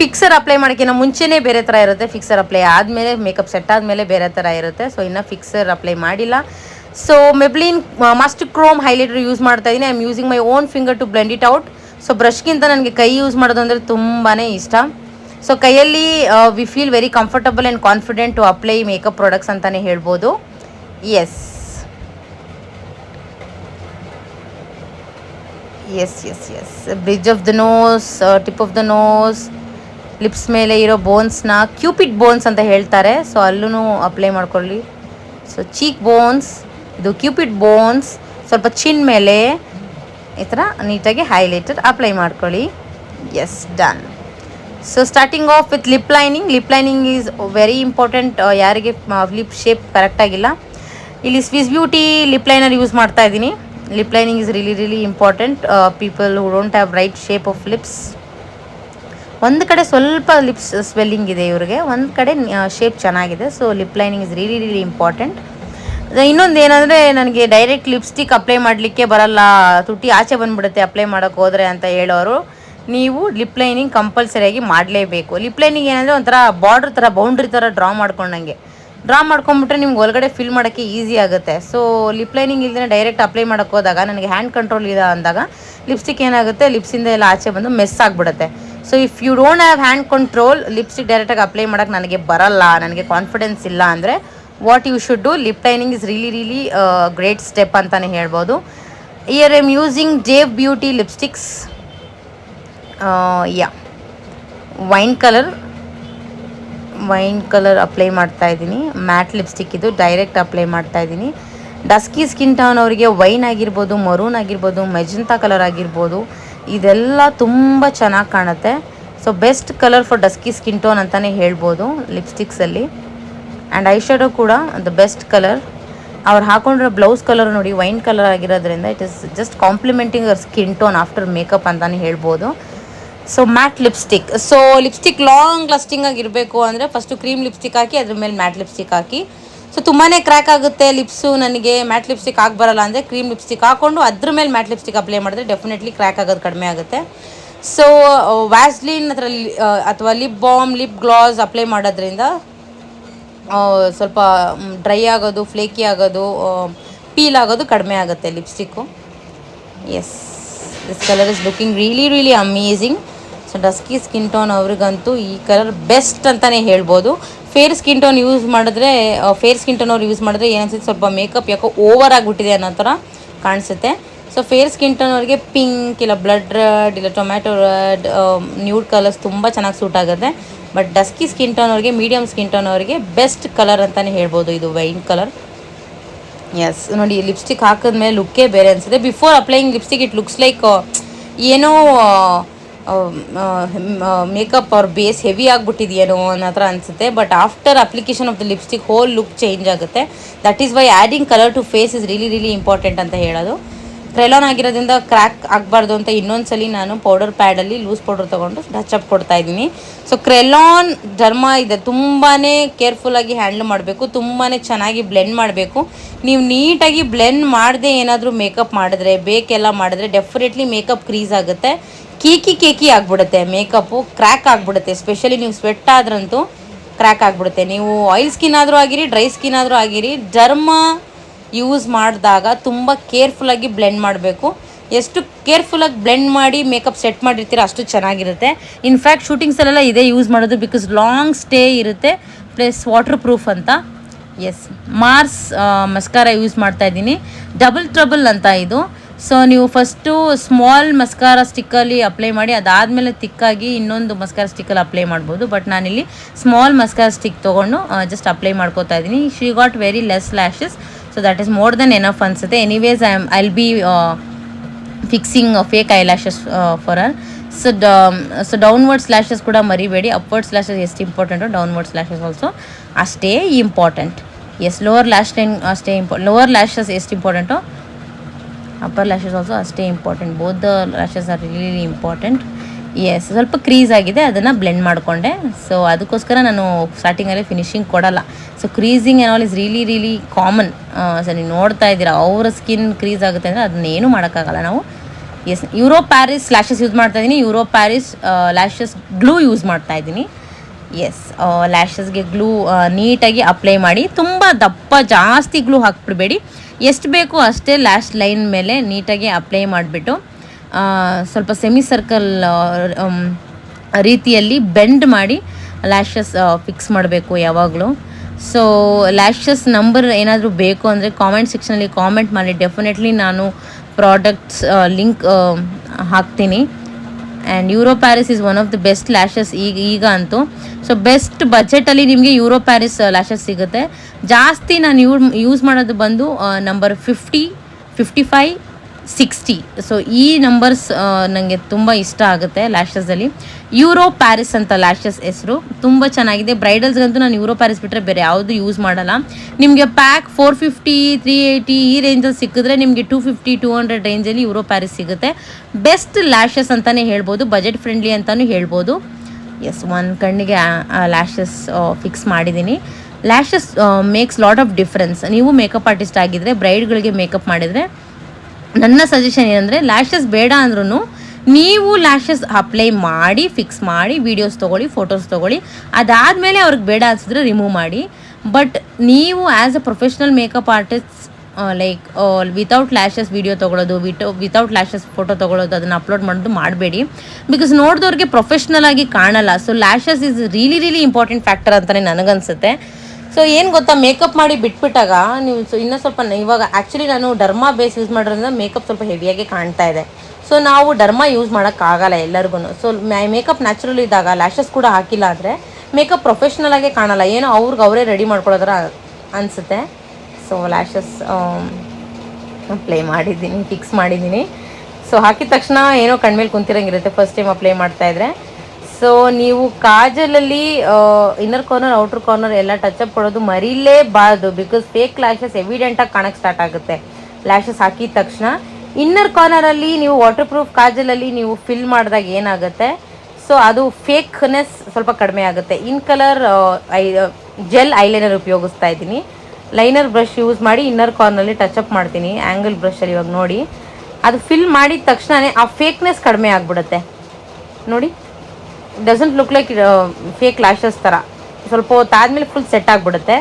ಫಿಕ್ಸರ್ ಅಪ್ಲೈ ಮಾಡೋಕ್ಕಿಂತ ಮುಂಚೆನೇ ಬೇರೆ ಥರ ಇರುತ್ತೆ. ಫಿಕ್ಸರ್ ಅಪ್ಲೈ ಆದಮೇಲೆ ಮೇಕಪ್ ಸೆಟ್ ಆದಮೇಲೆ ಬೇರೆ ಥರ ಇರುತ್ತೆ. ಸೊ ಇನ್ನು ಫಿಕ್ಸರ್ ಅಪ್ಲೈ ಮಾಡಿಲ್ಲ. So Maybelline master chrome highlighter use ಮಾಡ್ತಾ ಇದ್ದೀನಿ I am using my own finger to blend it out so ಬ್ರಷ್ಗಿಂತ ನನಗೆ ಕೈ ಯೂಸ್ ಮಾಡೋದು ಅಂದರೆ ತುಂಬಾ ಇಷ್ಟ. ಸೊ ಕೈಯಲ್ಲಿ we feel very comfortable and confident to apply makeup products ಅಂತಲೇ ಹೇಳ್ಬೋದು. Yes yes yes yes bridge of the nose tip of the nose lips ಮೇಲೆ ಇರೋ ಬೋನ್ಸ್ನ ಕ್ಯೂಪಿಡ್ ಬೋನ್ಸ್ ಅಂತ ಹೇಳ್ತಾರೆ. ಸೊ ಅಲ್ಲೂ ಅಪ್ಲೈ ಮಾಡ್ಕೊಳ್ಳಿ. ಸೊ ಚೀಕ್ ಬೋನ್ಸ್ ಇದು ಕ್ಯೂಪಿಡ್ ಬೋನ್ಸ್ ಸ್ವಲ್ಪ ಚಿನ್ ಮೇಲೆ ಈ ಥರ ನೀಟಾಗಿ ಹೈಲೈಟರ್ ಅಪ್ಲೈ ಮಾಡ್ಕೊಳ್ಳಿ. Yes done so starting off with lip lining lip lining is very important ಯಾರಿಗೆ ಲಿಪ್ ಶೇಪ್ ಕರೆಕ್ಟಾಗಿಲ್ಲ ಇಲ್ಲಿ Swiss Beauty lip liner use ಮಾಡ್ತಾ ಇದ್ದೀನಿ. Lip lining is really really important people who don't have right shape of lips ಒಂದು ಕಡೆ ಸ್ವಲ್ಪ ಲಿಪ್ಸ್ ಸ್ವೆಲ್ಲಿಂಗ್ ಇದೆ ಇವ್ರಿಗೆ. ಒಂದು ಕಡೆ ಶೇಪ್ ಚೆನ್ನಾಗಿದೆ. So lip lining is really really important ಇನ್ನೊಂದು ಏನಂದರೆ, ನನಗೆ ಡೈರೆಕ್ಟ್ ಲಿಪ್ಸ್ಟಿಕ್ ಅಪ್ಲೈ ಮಾಡಲಿಕ್ಕೆ ಬರಲ್ಲ. ತುಟಿ ಆಚೆ ಬಂದುಬಿಡುತ್ತೆ ಅಪ್ಲೈ ಮಾಡೋಕ್ಕೆ ಹೋದರೆ ಅಂತ ಹೇಳೋರು. ನೀವು ಲಿಪ್ ಲೈನಿಂಗ್ ಕಂಪಲ್ಸರಿಯಾಗಿ ಮಾಡಲೇಬೇಕು. ಲಿಪ್ ಲೈನಿಂಗ್ ಏನಂದರೆ ಒಂಥರ ಬಾರ್ಡ್ರ್ ಥರ ಬೌಂಡ್ರಿ ಥರ ಡ್ರಾ ಮಾಡ್ಕೊಂಡಂಗೆ. ಡ್ರಾ ಮಾಡ್ಕೊಂಬಿಟ್ರೆ ನಿಮ್ಗೆ ಒಳಗಡೆ ಫಿಲ್ ಮಾಡೋಕ್ಕೆ ಈಸಿ ಆಗುತ್ತೆ. ಸೊ ಲಿಪ್ ಲೈನಿಂಗ್ ಇಲ್ಲದೇ ಡೈರೆಕ್ಟ್ ಅಪ್ಲೈ ಮಾಡೋಕ್ಕೆ ಹೋದಾಗ, ನನಗೆ ಹ್ಯಾಂಡ್ ಕಂಟ್ರೋಲ್ ಇದೆ ಅಂದಾಗ ಲಿಪ್ಸ್ಟಿಕ್ ಏನಾಗುತ್ತೆ ಲಿಪ್ಸಿಂದ ಎಲ್ಲ ಆಚೆ ಬಂದು ಮೆಸ್ ಆಗಿಬಿಡುತ್ತೆ. So if you don't have hand control lipstick ಡೈರೆಕ್ಟಾಗಿ ಅಪ್ಲೈ ಮಾಡೋಕ್ಕೆ ನನಗೆ ಬರಲ್ಲ, ನನಗೆ ಕಾನ್ಫಿಡೆನ್ಸ್ ಇಲ್ಲ ಅಂದರೆ what you should do lip lining is really really great step ಅಂತಲೇ ಹೇಳ್ಬೋದು. Here I'm using Dave beauty lipsticks yeah wine colour wine colour apply ಮಾಡ್ತಾ ಇದ್ದೀನಿ. ಮ್ಯಾಟ್ ಲಿಪ್ಸ್ಟಿಕ್ ಇದು ಡೈರೆಕ್ಟ್ ಅಪ್ಲೈ ಮಾಡ್ತಾ ಇದ್ದೀನಿ. ಡಸ್ಕಿ ಸ್ಕಿನ್ ಟೋನ್ ಅವರಿಗೆ ವೈನ್ ಆಗಿರ್ಬೋದು ಮರೂನ್ ಆಗಿರ್ಬೋದು ಮೆಜಂತಾ ಕಲರ್ ಆಗಿರ್ಬೋದು, ಇದೆಲ್ಲ ತುಂಬ ಚೆನ್ನಾಗಿ ಕಾಣುತ್ತೆ. So best colour for dusky skin tone ಅಂತಲೇ ಹೇಳ್ಬೋದು ಲಿಪ್ಸ್ಟಿಕ್ಸಲ್ಲಿ ಆ್ಯಂಡ್ ಐ ಶ್ಯಾಡೋ ಕೂಡ ದ ಬೆಸ್ಟ್ ಕಲರ್ ಅವ್ರು ಹಾಕೊಂಡಿರೋ ಬ್ಲೌಸ್ ಕಲರ್ ನೋಡಿ ವೈನ್ ಕಲರ್ ಆಗಿರೋದ್ರಿಂದ it is just complementing our skin tone after makeup ಅಂತಲೇ ಹೇಳ್ಬೋದು. So matte lipstick so lipstick long lasting ಆಗಿರಬೇಕು ಅಂದರೆ ಫಸ್ಟು ಕ್ರೀಮ್ ಲಿಪ್ಸ್ಟಿಕ್ ಹಾಕಿ, ಅದ್ರ ಮೇಲೆ ಮ್ಯಾಟ್ ಲಿಪ್ಸ್ಟಿಕ್ ಹಾಕಿ. ಸೊ ತುಂಬಾ ಕ್ರ್ಯಾಕ್ ಆಗುತ್ತೆ ಲಿಪ್ಸು ನನಗೆ. ಮ್ಯಾಟ್ ಲಿಪ್ಸ್ಟಿಕ್ ಹಾಕಿ ಬರಲ್ಲ ಅಂದರೆ ಕ್ರೀಮ್ ಲಿಪ್ಸ್ಟಿಕ್ ಹಾಕ್ಕೊಂಡು ಅದ್ರ ಮೇಲೆ ಮ್ಯಾಟ್ ಲಿಪ್ಸ್ಟಿಕ್ ಅಪ್ಲೈ ಮಾಡಿದ್ರೆ ಡೆಫಿನೆಟ್ಲಿ ಕ್ರ್ಯಾಕ್ ಆಗೋದು ಕಡಿಮೆ ಆಗುತ್ತೆ. ಸೊ ವ್ಯಾಸ್ಲಿನ್ ಹತ್ರ ಅಥವಾ lip balm lip gloss apply ಮಾಡೋದ್ರಿಂದ ಸ್ವಲ್ಪ ಡ್ರೈ ಆಗೋದು ಫ್ಲೇಕಿ ಆಗೋದು ಪೀಲ್ ಆಗೋದು ಕಡಿಮೆ ಆಗುತ್ತೆ lipstick yes this colour is looking really really amazing so dusky skin tone ಅವ್ರಿಗಂತೂ ಈ ಕಲರ್ ಬೆಸ್ಟ್ ಅಂತಲೇ ಹೇಳ್ಬೋದು. ಫೇರ್ ಸ್ಕಿನ್ ಟೋನ್ ಯೂಸ್ ಮಾಡಿದ್ರೆ ಫೇರ್ ಸ್ಕಿನ್ ಟೋನ್ ಅವ್ರು ಯೂಸ್ ಮಾಡಿದ್ರೆ ಏನನ್ಸುತ್ತೆ? ಸ್ವಲ್ಪ ಮೇಕಪ್ ಯಾಕೋ ಓವರ್ ಆಗಿಬಿಟ್ಟಿದೆ ಅನ್ನೋ ಥರ ಕಾಣಿಸುತ್ತೆ. ಸೊ ಫೇರ್ ಸ್ಕಿನ್ ಟೋನ್ ಅವ್ರಿಗೆ ಪಿಂಕ್ ಇಲ್ಲ ಬ್ಲಡ್ ರೆಡ್ ಇಲ್ಲ ಟೊಮ್ಯಾಟೊ ರೆಡ್ ನ್ಯೂಡ್ ಕಲರ್ಸ್ ತುಂಬ ಚೆನ್ನಾಗಿ ಸೂಟ್ ಆಗುತ್ತೆ. ಬಟ್ ಡಸ್ಕಿ ಸ್ಕಿನ್ ಟೋನ್ ಅವ್ರಿಗೆ ಮೀಡಿಯಮ್ ಸ್ಕಿನ್ ಟೋನ್ ಅವರಿಗೆ ಬೆಸ್ಟ್ ಕಲರ್ ಅಂತಲೇ ಹೇಳ್ಬೋದು ಇದು ವೈನ್ ಕಲರ್ ಎಸ್ ನೋಡಿ ಲಿಪ್ಸ್ಟಿಕ್ ಹಾಕಿದ್ಮೇಲೆ ಲುಕ್ಕೇ ಬೇರೆ ಅನಿಸುತ್ತೆ. Before applying lipstick it looks like ಏನೋ ಮೇಕಪ್ ಅವ್ರ ಬೇಸ್ ಹೆವಿ ಆಗಿಬಿಟ್ಟಿದೆಯೇನೋ ಅನ್ನೋ ಥರ ಅನಿಸುತ್ತೆ. But after application of the lipstick whole look change ಆಗುತ್ತೆ. That is why adding colour to face is really really important ಅಂತ ಹೇಳೋದು. ಕ್ರೆಲಾನ್ ಆಗಿರೋದ್ರಿಂದ ಕ್ರ್ಯಾಕ್ ಆಗಬಾರ್ದು ಅಂತ ಇನ್ನೊಂದ್ಸಲಿ ನಾನು ಪೌಡರ್ ಪ್ಯಾಡಲ್ಲಿ ಲೂಸ್ ಪೌಡರ್ ತೊಗೊಂಡು ಟಚಪ್ ಕೊಡ್ತಾ ಇದ್ದೀನಿ. ಸೊ ಕ್ರೆಲಾನ್ ಧರ್ಮ ಇದೆ. ತುಂಬಾ ಕೇರ್ಫುಲ್ಲಾಗಿ ಹ್ಯಾಂಡಲ್ ಮಾಡಬೇಕು. ತುಂಬಾ ಚೆನ್ನಾಗಿ ಬ್ಲೆಂಡ್ ಮಾಡಬೇಕು. ನೀವು ನೀಟಾಗಿ ಬ್ಲೆಂಡ್ ಮಾಡದೆ ಏನಾದರೂ ಮೇಕಪ್ ಮಾಡಿದ್ರೆ ಬೇಕೆಲ್ಲ ಮಾಡಿದ್ರೆ ಡೆಫಿನೆಟ್ಲಿ ಮೇಕಪ್ ಕ್ರೀಸ್ ಆಗುತ್ತೆ. ಕೇಕಿ ಕೇಕಿ ಆಗಿಬಿಡುತ್ತೆ, ಮೇಕಪ್ಪು ಕ್ರ್ಯಾಕ್ ಆಗಿಬಿಡುತ್ತೆ ಸ್ಪೆಷಲಿ ನೀವು ಸ್ವೆಟ್ ಆದ್ರಂತೂ ಕ್ರ್ಯಾಕ್ ಆಗಿಬಿಡುತ್ತೆ. ನೀವು ಆಯಿಲ್ ಸ್ಕಿನ್ ಆದರೂ ಆಗಿರಿ ಡ್ರೈ ಸ್ಕಿನ್ ಆದರೂ ಆಗಿರಿ ಡರ್ಮ ಯೂಸ್ ಮಾಡಿದಾಗ ತುಂಬ ಕೇರ್ಫುಲ್ಲಾಗಿ ಬ್ಲೆಂಡ್ ಮಾಡಬೇಕು. ಎಷ್ಟು ಕೇರ್ಫುಲ್ಲಾಗಿ ಬ್ಲೆಂಡ್ ಮಾಡಿ ಮೇಕಪ್ ಸೆಟ್ ಮಾಡಿರ್ತೀರ ಅಷ್ಟು ಚೆನ್ನಾಗಿರುತ್ತೆ. ಇನ್ಫ್ಯಾಕ್ಟ್ ಶೂಟಿಂಗ್ಸಲ್ಲೆಲ್ಲ ಇದೇ ಯೂಸ್ ಮಾಡೋದು ಬಿಕಾಸ್ ಲಾಂಗ್ ಸ್ಟೇ ಇರುತ್ತೆ ಪ್ಲಸ್ ವಾಟರ್ ಪ್ರೂಫ್ ಅಂತ ಎಸ್ ಮಾರ್ಸ್ ಮಸ್ಕಾರ ಯೂಸ್ ಮಾಡ್ತಾ ಇದ್ದೀನಿ. ಡಬಲ್ ಟ್ರಬಲ್ ಅಂತ ಇದು. ಸೊ ನೀವು ಫಸ್ಟು ಸ್ಮಾಲ್ ಮಸ್ಕಾರ ಸ್ಟಿಕ್ಕಲ್ಲಿ ಅಪ್ಲೈ ಮಾಡಿ, ಅದಾದಮೇಲೆ ತಿಕ್ಕಾಗಿ ಇನ್ನೊಂದು ಮಸ್ಕಾರ ಸ್ಟಿಕ್ಕಲ್ಲಿ ಅಪ್ಲೈ ಮಾಡ್ಬೋದು. ಬಟ್ ನಾನಿಲ್ಲಿ ಸ್ಮಾಲ್ ಮಸ್ಕಾರ ಸ್ಟಿಕ್ ತೊಗೊಂಡು ಜಸ್ಟ್ ಅಪ್ಲೈ ಮಾಡ್ಕೋತಾ ಇದ್ದೀನಿ. She got very less lashes so that is more than enough ಅನ್ಸುತ್ತೆ. Anyways I am I'll be fixing fake eyelashes for her so the so downward slashes ಕೂಡ ಮರಿಬೇಡಿ. ಅಪ್ವರ್ಡ್ ಸ್ಲ್ಯಾಶಸ್ ಎಷ್ಟು ಇಂಪಾರ್ಟೆಂಟು ಡೌನ್ವರ್ಡ್ ಸ್ಲ್ಯಾಶಸ್ ಆಲ್ಸೋ ಅಷ್ಟೇ important yes lower lash line ಅಷ್ಟೇ ಇಂಪಾ ಲೋವರ್ ಲ್ಯಾಶಸ್ ಎಷ್ಟು ಇಂಪಾರ್ಟೆಂಟು ಅಪ್ಪರ್ ಲ್ಯಾಶಸ್ ಆಲ್ಸೋ ಅಷ್ಟೇ important both lashes are really important yes ಸ್ವಲ್ಪ ಕ್ರೀಸ್ ಆಗಿದೆ, ಅದನ್ನು ಬ್ಲೆಂಡ್ ಮಾಡಿಕೊಂಡೆ. ಸೊ ಅದಕ್ಕೋಸ್ಕರ ನಾನು ಸ್ಟಾರ್ಟಿಂಗಲ್ಲಿ ಫಿನಿಶಿಂಗ್ ಕೊಡಲ್ಲ. So creasing all is really really common so ನೀವು ನೋಡ್ತಾ ಇದ್ದೀರಾ? ಅವರ ಸ್ಕಿನ್ ಕ್ರೀಸ್ ಆಗುತ್ತೆ ಅಂದರೆ ಅದನ್ನೇನು ಮಾಡೋಕ್ಕಾಗಲ್ಲ ನಾವು. Yes Euro Paris lashes use ಮಾಡ್ತಾ ಇದ್ದೀನಿ Euro Paris lashes glue use ಮಾಡ್ತಾ ಇದ್ದೀನಿ ಎಸ್ ಲ್ಯಾಶಸ್ಗೆ ಗ್ಲೂ ನೀಟಾಗಿ ಅಪ್ಲೈ ಮಾಡಿ. ತುಂಬ ದಪ್ಪ, ಜಾಸ್ತಿ ಗ್ಲೂ ಹಾಕ್ಬಿಡ್ಬೇಡಿ. ಎಷ್ಟು ಬೇಕೋ ಅಷ್ಟೇ ಲ್ಯಾಶ್ ಲೈನ್ ಮೇಲೆ ನೀಟಾಗಿ ಅಪ್ಲೈ ಮಾಡಿಬಿಟ್ಟು ಸ್ವಲ್ಪ ಸೆಮಿ ಸರ್ಕಲ್ ರೀತಿಯಲ್ಲಿ ಬೆಂಡ್ ಮಾಡಿ ಲ್ಯಾಶಸ್ ಫಿಕ್ಸ್ ಮಾಡಬೇಕು ಯಾವಾಗಲೂ. ಸೊ ಲ್ಯಾಶಸ್ ನಂಬರ್ ಏನಾದರೂ ಬೇಕು ಅಂದರೆ ಕಾಮೆಂಟ್ ಸೆಕ್ಷನಲ್ಲಿ ಕಾಮೆಂಟ್ ಮಾಡಿ. ಡೆಫಿನೆಟ್ಲಿ ನಾನು ಪ್ರಾಡಕ್ಟ್ಸ್ ಲಿಂಕ್ ಹಾಕ್ತೀನಿ. And Euro Paris is one of the best lashes ಈಗ ಈಗ ಅಂತೂ. ಸೊ ಬೆಸ್ಟ್ ಬಜೆಟಲ್ಲಿ ನಿಮಗೆ ಯೂರೋ ಪ್ಯಾರಿಸ್ ಲ್ಯಾಶಸ್ ಸಿಗುತ್ತೆ. ಜಾಸ್ತಿ ನಾನು ಯೂಸ್ ಮಾಡೋದು ಬಂದು number fifty fifty five sixty so ಈ ನಂಬರ್ಸ್ ನನಗೆ ತುಂಬ ಇಷ್ಟ ಆಗುತ್ತೆ ಲ್ಯಾಶಸಲ್ಲಿ ಯೂರೋ ಪ್ಯಾರಿಸ್ ಅಂತ ಲ್ಯಾಶಸ್ ಹೆಸರು. ತುಂಬ ಚೆನ್ನಾಗಿದೆ. ಬ್ರೈಡಲ್ಸ್ಗಂತೂ ನಾನು ಯೂರೋ ಪ್ಯಾರಿಸ್ ಬಿಟ್ಟರೆ ಬೇರೆ ಯಾವುದು ಯೂಸ್ ಮಾಡಲ್ಲ. ನಿಮಗೆ pack four fifty three eighty ಈ ರೇಂಜಲ್ಲಿ ಸಿಕ್ಕಿದ್ರೆ ನಿಮಗೆ ಟೂ ಫಿಫ್ಟಿ ಟೂ ಹಂಡ್ರೆಡ್ ರೇಂಜಲ್ಲಿ ಯೂರೋ ಪ್ಯಾರಿಸ್ ಸಿಗುತ್ತೆ. ಬೆಸ್ಟ್ ಲ್ಯಾಶಸ್ ಅಂತಲೇ ಹೇಳ್ಬೋದು. ಬಜೆಟ್ ಫ್ರೆಂಡ್ಲಿ ಅಂತಲೂ ಹೇಳ್ಬೋದು. ಎಸ್ ಒಂದು ಕಣ್ಣಿಗೆ ಲ್ಯಾಶಸ್ ಫಿಕ್ಸ್ ಮಾಡಿದ್ದೀನಿ. Lashes makes lot of difference ನೀವು ಮೇಕಪ್ ಆರ್ಟಿಸ್ಟ್ ಆಗಿದ್ದರೆ ಬ್ರೈಡ್ಗಳಿಗೆ ಮೇಕಪ್ ಮಾಡಿದರೆ ನನ್ನ ಸಜೆಷನ್ ಏನಂದರೆ ಲ್ಯಾಶಸ್ ಬೇಡ ಅಂದ್ರೂ ನೀವು ಲ್ಯಾಶಸ್ ಅಪ್ಲೈ ಮಾಡಿ ಫಿಕ್ಸ್ ಮಾಡಿ ವೀಡಿಯೋಸ್ ತೊಗೊಳ್ಳಿ ಫೋಟೋಸ್ ತೊಗೊಳ್ಳಿ. ಅದಾದಮೇಲೆ ಅವ್ರಿಗೆ ಬೇಡ ಅನಿಸಿದ್ರೆ ರಿಮೂವ್ ಮಾಡಿ. ಬಟ್ ನೀವು as a professional makeup artist like without lashes video ತೊಗೊಳೋದು ವಿಟ್ ವಿತೌಟ್ ಲ್ಯಾಶಸ್ ಫೋಟೋ ತೊಗೊಳೋದು, ಅದನ್ನು ಅಪ್ಲೋಡ್ ಮಾಡೋದು ಮಾಡಬೇಡಿ. ಬಿಕಾಸ್ ನೋಡಿದವ್ರಿಗೆ ಪ್ರೊಫೆಷ್ನಲ್ ಆಗಿ ಕಾಣಲ್ಲ. So lashes is really really important factor ಅಂತಲೇ ನನಗನ್ಸುತ್ತೆ. ಸೊ ಏನು ಗೊತ್ತಾ? ಮೇಕಪ್ ಮಾಡಿ ಬಿಟ್ಬಿಟ್ಟಾಗ ನೀವು ಸೊ, ಇನ್ನೂ ಸ್ವಲ್ಪ ಇವಾಗ ಆ್ಯಕ್ಚುಲಿ ನಾನು ಡರ್ಮಾ ಬೇಸ್ ಯೂಸ್ ಮಾಡೋದ್ರಿಂದ ಮೇಕಪ್ ಸ್ವಲ್ಪ ಹೆವಿಯಾಗಿ ಕಾಣ್ತಾ ಇದೆ. ಸೊ ನಾವು ಡರ್ಮಾ ಯೂಸ್ ಮಾಡೋಕ್ಕಾಗಲ್ಲ ಎಲ್ಲರಿಗೂ ಸೊ ಮೇಕಪ್ ನ್ಯಾಚುರಲ್ ಇದ್ದಾಗ ಲ್ಯಾಶಸ್ ಕೂಡ ಹಾಕಿಲ್ಲ ಆದರೆ ಮೇಕಪ್ ಪ್ರೊಫೆಷ್ನಲ್ ಆಗೇ ಕಾಣಲ್ಲ. ಏನೋ ಅವ್ರಿಗೆ ಅವರೇ ರೆಡಿ ಮಾಡ್ಕೊಳ್ಳೋದ್ರ ಅನಿಸುತ್ತೆ. ಸೊ ಲ್ಯಾಶಸ್ ಅಪ್ಲೈ ಮಾಡಿದ್ದೀನಿ ಫಿಕ್ಸ್ ಮಾಡಿದ್ದೀನಿ. ಸೊ ಹಾಕಿದ ತಕ್ಷಣ ಏನೋ ಕಣ್ಮೇಲೆ ಕುಂತಿರಂಗಿರುತ್ತೆ. ಫಸ್ಟ್ ಟೈಮ್ ಅಪ್ಲೈ ಮಾಡ್ತಾ ಇದ್ರೆ. ಸೊ ನೀವು ಕಾಜಲಲ್ಲಿ ಇನ್ನರ್ ಕಾರ್ನರ್ ಔಟರ್ ಕಾರ್ನರ್ ಎಲ್ಲ ಟಚ್ ಅಪ್ ಕೊಡೋದು ಮರೀಲೇಬಾರ್ದು ಬಿಕಾಸ್ ಫೇಕ್ ಲ್ಯಾಶಸ್ ಎವಿಡೆಂಟಾಗಿ ಕಾಣಕ್ಕೆ ಸ್ಟಾರ್ಟ್ ಆಗುತ್ತೆ. ಲ್ಯಾಶಸ್ ಹಾಕಿದ ತಕ್ಷಣ ಇನ್ನರ್ ಕಾರ್ನರಲ್ಲಿ ನೀವು ವಾಟರ್ ಪ್ರೂಫ್ ಕಾಜಲಲ್ಲಿ ನೀವು ಫಿಲ್ ಮಾಡಿದಾಗ ಏನಾಗುತ್ತೆ? ಸೊ ಅದು ಫೇಕ್ನೆಸ್ ಸ್ವಲ್ಪ ಕಡಿಮೆ ಆಗುತ್ತೆ. In colour eye gel eyeliner ಉಪಯೋಗಿಸ್ತಾ ಇದ್ದೀನಿ. ಲೈನರ್ ಬ್ರಷ್ ಯೂಸ್ ಮಾಡಿ ಇನ್ನರ್ ಕಾರ್ನಲ್ಲಿ ಅಪ್ ಮಾಡ್ತೀನಿ ಆ್ಯಂಗಲ್ ಬ್ರಷಲ್ಲಿ ಇವಾಗ ನೋಡಿ. ಅದು ಫಿಲ್ ಮಾಡಿದ ತಕ್ಷಣವೇ ಆ ಫೇಕ್ನೆಸ್ ಕಡಿಮೆ ಆಗಿಬಿಡುತ್ತೆ. ನೋಡಿ. Doesn't look like fake lashes ಥರ ಸ್ವಲ್ಪ ಹೊತ್ತಾದ್ಮೇಲೆ ಫುಲ್ ಸೆಟ್ ಆಗಿಬಿಡುತ್ತೆ.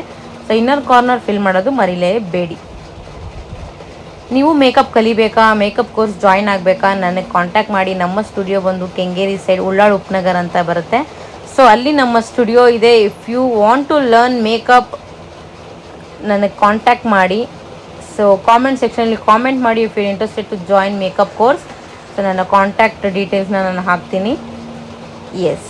ಸೊ ಇನ್ನರ್ ಕಾರ್ನರ್ ಫಿಲ್ ಮಾಡೋದು ಮರಿಲೇಬೇಡಿ ನೀವು ಮೇಕಪ್ ಕಲಿಬೇಕಾ? ಮೇಕಪ್ ಕೋರ್ಸ್ ಜಾಯಿನ್ ಆಗಬೇಕಾ? ನನಗೆ ಕಾಂಟ್ಯಾಕ್ಟ್ ಮಾಡಿ. ನಮ್ಮ ಸ್ಟುಡಿಯೋ ಬಂದು ಕೆಂಗೇರಿ ಸೈಡ್ ಉಳ್ಳಾಳ್ ಉಪನಗರ್ ಅಂತ ಬರುತ್ತೆ. ಸೊ ಅಲ್ಲಿ ನಮ್ಮ ಸ್ಟುಡಿಯೋ ಇದೆ. If you want to learn makeup ನನಗೆ ಕಾಂಟ್ಯಾಕ್ಟ್ ಮಾಡಿ. ಸೊ ಕಾಮೆಂಟ್ ಸೆಕ್ಷನಲ್ಲಿ ಕಾಮೆಂಟ್ ಮಾಡಿ if you interested to join makeup course so ನನ್ನ ಕಾಂಟ್ಯಾಕ್ಟ್ ಡೀಟೇಲ್ಸ್ನ ನಾನು ಹಾಕ್ತೀನಿ. ಎಸ್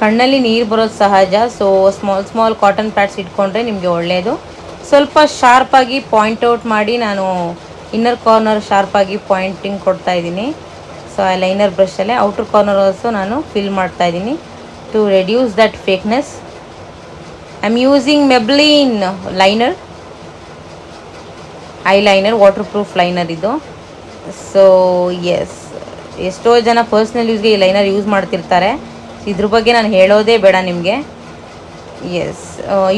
ಕಣ್ಣಲ್ಲಿ ನೀರು ಬರೋದು ಸಹಜ so small small cotton pads ಇಟ್ಕೊಂಡ್ರೆ ನಿಮಗೆ ಒಳ್ಳೆಯದು ಸ್ವಲ್ಪ ಶಾರ್ಪಾಗಿ ಪಾಯಿಂಟ್ ಔಟ್ ಮಾಡಿ ನಾನು ಇನ್ನರ್ ಕಾರ್ನರ್ ಶಾರ್ಪಾಗಿ ಪಾಯಿಂಟಿಂಗ್ ಕೊಡ್ತಾ ಇದ್ದೀನಿ. ಸೊ ಆ ಲೈನರ್ ಬ್ರಷಲ್ಲೇ ಔಟರ್ ಕಾರ್ನರ್ ಆಲ್ಸೋ ನಾನು ಫಿಲ್ ಮಾಡ್ತಾ ಇದ್ದೀನಿ to reduce that fakeness I am using Maybelline liner eyeliner waterproof liner ಇದು. ಸೊ ಎಸ್ ಎಷ್ಟೋ ಜನ ಪರ್ಸ್ನಲ್ ಯೂಸ್ಗೆ ಈ ಲೈನರ್ ಯೂಸ್ ಮಾಡ್ತಿರ್ತಾರೆ. ಇದ್ರ ಬಗ್ಗೆ ನಾನು ಹೇಳೋದೇ ಬೇಡ ನಿಮಗೆ. ಎಸ್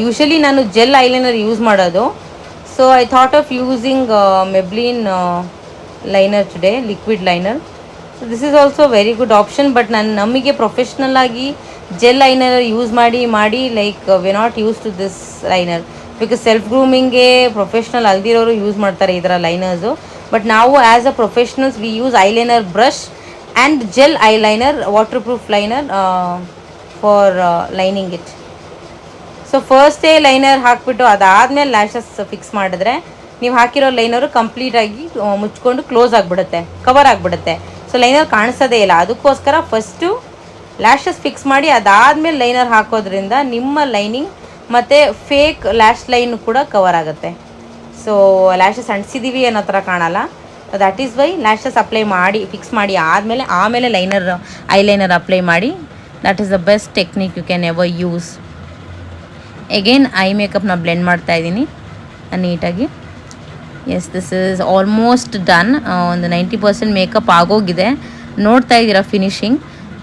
ಯೂಶಲಿ ನಾನು ಜೆಲ್ ಐಲೈನರ್ ಯೂಸ್ ಮಾಡೋದು. So I thought of using Maybelline liner today liquid liner so this is also very good option but ನಾನು ನಮಗೆ ಪ್ರೊಫೆಷ್ನಲ್ ಆಗಿ ಜೆಲ್ ಲೈನರ್ ಯೂಸ್ ಮಾಡಿ ಮಾಡಿ like we not use to this liner because self ಗ್ರೂಮಿಂಗ್ಗೆ professional ಅಲ್ದಿರೋರು ಯೂಸ್ ಮಾಡ್ತಾರೆ ಈ ಥರ ಲೈನರ್ಸು ಬಟ್ ನಾವು as a professionals we use eyeliner brush and gel eyeliner waterproof liner for lining it so ಫಸ್ಟೇ ಲೈನರ್ ಹಾಕ್ಬಿಟ್ಟು ಅದಾದಮೇಲೆ ಲ್ಯಾಶಸ್ ಫಿಕ್ಸ್ ಮಾಡಿದ್ರೆ ನೀವು ಹಾಕಿರೋ ಲೈನರು ಕಂಪ್ಲೀಟಾಗಿ ಮುಚ್ಕೊಂಡು ಕ್ಲೋಸ್ ಆಗಿಬಿಡುತ್ತೆ ಕವರ್ ಆಗಿಬಿಡುತ್ತೆ. ಸೊ ಲೈನರ್ ಕಾಣಿಸೋದೇ ಇಲ್ಲ. ಅದಕ್ಕೋಸ್ಕರ ಫಸ್ಟು ಲ್ಯಾಶಸ್ ಫಿಕ್ಸ್ ಮಾಡಿ ಅದಾದಮೇಲೆ ಲೈನರ್ ಹಾಕೋದ್ರಿಂದ ನಿಮ್ಮ ಲೈನಿಂಗ್ ಮತ್ತು ಫೇಕ್ ಲ್ಯಾಶ್ ಲೈನ್ ಕೂಡ ಕವರ್ ಆಗುತ್ತೆ. ಸೊ ಲ್ಯಾಶಸ್ ಅಂಟಿಸಿದ್ದೀವಿ ಅನ್ನೋ ಥರ ಕಾಣಲ್ಲ. That is why lashes apply ಮಾಡಿ ಫಿಕ್ಸ್ ಮಾಡಿ ಆದಮೇಲೆ, ಆಮೇಲೆ ಲೈನರ್ ಐಲೈನರ್ ಅಪ್ಲೈ ಮಾಡಿ. That is the best technique you can ever use again eye ಮೇಕಪ್ನ blend ಮಾಡ್ತಾ ಇದ್ದೀನಿ, ನೀಟಾಗಿ. Yes this is almost done ಒಂದು ನೈಂಟಿ ಪರ್ಸೆಂಟ್ ಮೇಕಪ್ ಆಗೋಗಿದೆ. ನೋಡ್ತಾ ಇದ್ದೀರಾ ಫಿನಿಶಿಂಗ್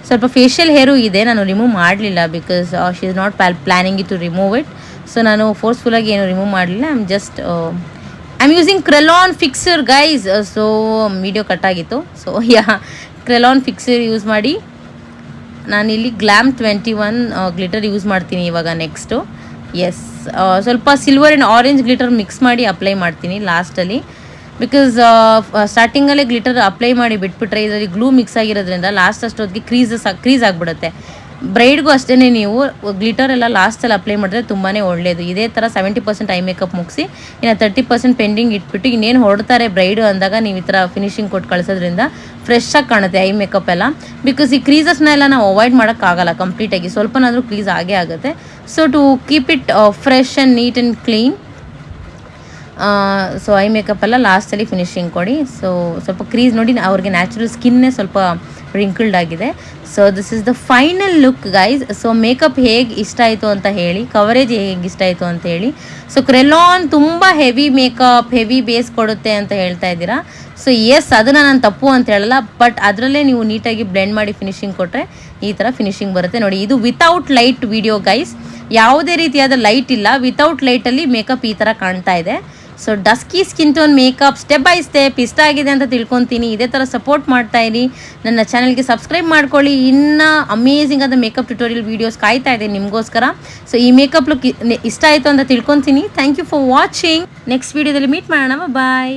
ಸ್ವಲ್ಪ ಫೇಶಿಯಲ್ ಹೇರು ಇದೆ, ನಾನು ರಿಮೂವ್ ಮಾಡಲಿಲ್ಲ because she is not pal planning to remove it so ನಾನು ಫೋರ್ಸ್ಫುಲ್ಲಾಗಿ ಏನು ರಿಮೂವ್ ಮಾಡಲಿಲ್ಲ. I am just I am using Kryolan fixer guys so video ಕಟ್ಟಾಗಿತ್ತು so ya Kryolan fixer use ಮಾಡಿ. ನಾನಿಲ್ಲಿ glam twenty one glitter use ಮಾಡ್ತೀನಿ ಇವಾಗ ನೆಕ್ಸ್ಟು ಎಸ್ ಸ್ವಲ್ಪ silver and orange glitter mix ಮಾಡಿ ಅಪ್ಲೈ ಮಾಡ್ತೀನಿ ಲಾಸ್ಟಲ್ಲಿ ಬಿಕಾಸ್ ಸ್ಟಾರ್ಟಿಂಗಲ್ಲೇ ಗ್ಲಿಟರ್ ಅಪ್ಲೈ ಮಾಡಿ ಬಿಟ್ಬಿಟ್ರೆ, ಇದರಲ್ಲಿ ಗ್ಲೂ ಮಿಕ್ಸ್ ಆಗಿರೋದ್ರಿಂದ ಲಾಸ್ಟ್ ಅಷ್ಟೊತ್ತಿಗೆ ಕ್ರೀಸಸ್ ಕ್ರೀಸ್ ಆಗಿಬಿಡುತ್ತೆ. ಬ್ರೈಡ್ಗೂ ಅಷ್ಟೇ ನೀವು ಗ್ಲಿಟರ್ ಎಲ್ಲ ಲಾಸ್ಟಲ್ಲಿ ಅಪ್ಲೈ ಮಾಡಿದ್ರೆ ತುಂಬಾ ಒಳ್ಳೆಯದು ಇದೇ ಥರ ಸೆವೆಂಟಿ ಪರ್ಸೆಂಟ್ ಐ ಮೇಕಪ್ ಮುಗಿಸಿ, ಇನ್ನು ತರ್ಟಿ ಪರ್ಸೆಂಟ್ ಪೆಂಡಿಂಗ್ ಇಟ್ಬಿಟ್ಟು ಇನ್ನೇನು ಹೊಡ್ತಾರೆ ಬ್ರೈಡು ಅಂದಾಗ ನೀವು ಈ ಥರ ಫಿನಿಶಿಂಗ್ ಕೊಟ್ಟು ಕಳಿಸೋದ್ರಿಂದ ಫ್ರೆಶ್ ಕಾಣುತ್ತೆ ಐ ಮೇಕಪ್ ಎಲ್ಲ. ಬಿಕಾಸ್ ಈ ಕ್ರೀಸಸ್ನ ಎಲ್ಲ ನಾವು ಅವಾಯ್ಡ್ ಮಾಡೋಕ್ಕಾಗಲ್ಲ ಕಂಪ್ಲೀಟಾಗಿ ಸ್ವಲ್ಪನಾದರೂ ಕ್ರೀಸ್ ಆಗೇ ಆಗುತ್ತೆ. So to keep it fresh and neat and clean so eye makeup ಎಲ್ಲ ಲಾಸ್ಟಲ್ಲಿ ಫಿನಿಶಿಂಗ್ ಕೊಡಿ. ಸೊ ಸ್ವಲ್ಪ ಕ್ರೀಸ್ ನೋಡಿ, ಅವ್ರಿಗೆ ನ್ಯಾಚುರಲ್ ಸ್ಕಿನ್ನೇ ಸ್ವಲ್ಪ ರಿಂಕಲ್ಡ್ ಆಗಿದೆ. So this is the final look guys so makeup ಹೇಗೆ ಇಷ್ಟ ಆಯಿತು ಅಂತ ಹೇಳಿ ಕವರೇಜ್ ಹೇಗೆ ಇಷ್ಟ ಆಯಿತು ಅಂತ ಹೇಳಿ. ಸೊ ಕ್ರೆಲಾನ್ ತುಂಬ ಹೆವಿ ಮೇಕಪ್ ಹೆವಿ ಬೇಸ್ ಕೊಡುತ್ತೆ ಅಂತ ಹೇಳ್ತಾ ಇದ್ದೀರಾ. ಸೊ ಎಸ್ ಅದನ್ನು ನಾನು ತಪ್ಪು ಅಂತ ಹೇಳಲ್ಲ ಬಟ್ ಅದರಲ್ಲೇ ನೀವು ನೀಟಾಗಿ ಬ್ಲೆಂಡ್ ಮಾಡಿ ಫಿನಿಶಿಂಗ್ ಕೊಟ್ಟರೆ ಈ ಥರ ಫಿನಿಶಿಂಗ್ ಬರುತ್ತೆ. ನೋಡಿ, ಇದು ವಿತೌಟ್ ಲೈಟ್ ವಿಡಿಯೋ ಗೈಸ್ ಯಾವುದೇ ರೀತಿಯಾದ ಲೈಟ್ ಇಲ್ಲ. ವಿತೌಟ್ ಲೈಟಲ್ಲಿ ಮೇಕಪ್ ಈ ಥರ ಕಾಣ್ತಾ ಇದೆ. So dusky skin tone makeup step by step ಇಷ್ಟ ಆಗಿದೆ ಅಂತ ತಿಳ್ಕೊತೀನಿ. ಇದೇ ಥರ ಸಪೋರ್ಟ್ ಮಾಡ್ತಾ ಇರಿ. ನನ್ನ ಚಾನಲ್ಗೆ ಸಬ್ಸ್ಕ್ರೈಬ್ ಮಾಡ್ಕೊಳ್ಳಿ. ಇನ್ನೂ ಅಮೇಝಿಂಗ್ ಆದ ಮೇಕಪ್ ಟ್ಯುಟೋರಿಯಲ್ ವೀಡಿಯೋಸ್ ಕಾಯ್ತಾ ಇದೆ ನಿಮಗೋಸ್ಕರ. ಸೊ ಈ ಮೇಕಪ್ ಲುಕ್ ಇಷ್ಟ ಆಯಿತು ಅಂತ ತಿಳ್ಕೊತೀನಿ. Thank you for watching next ವೀಡಿಯೋದಲ್ಲಿ ಮೀಟ್ ಮಾಡೋಣ. ಬಾಯ್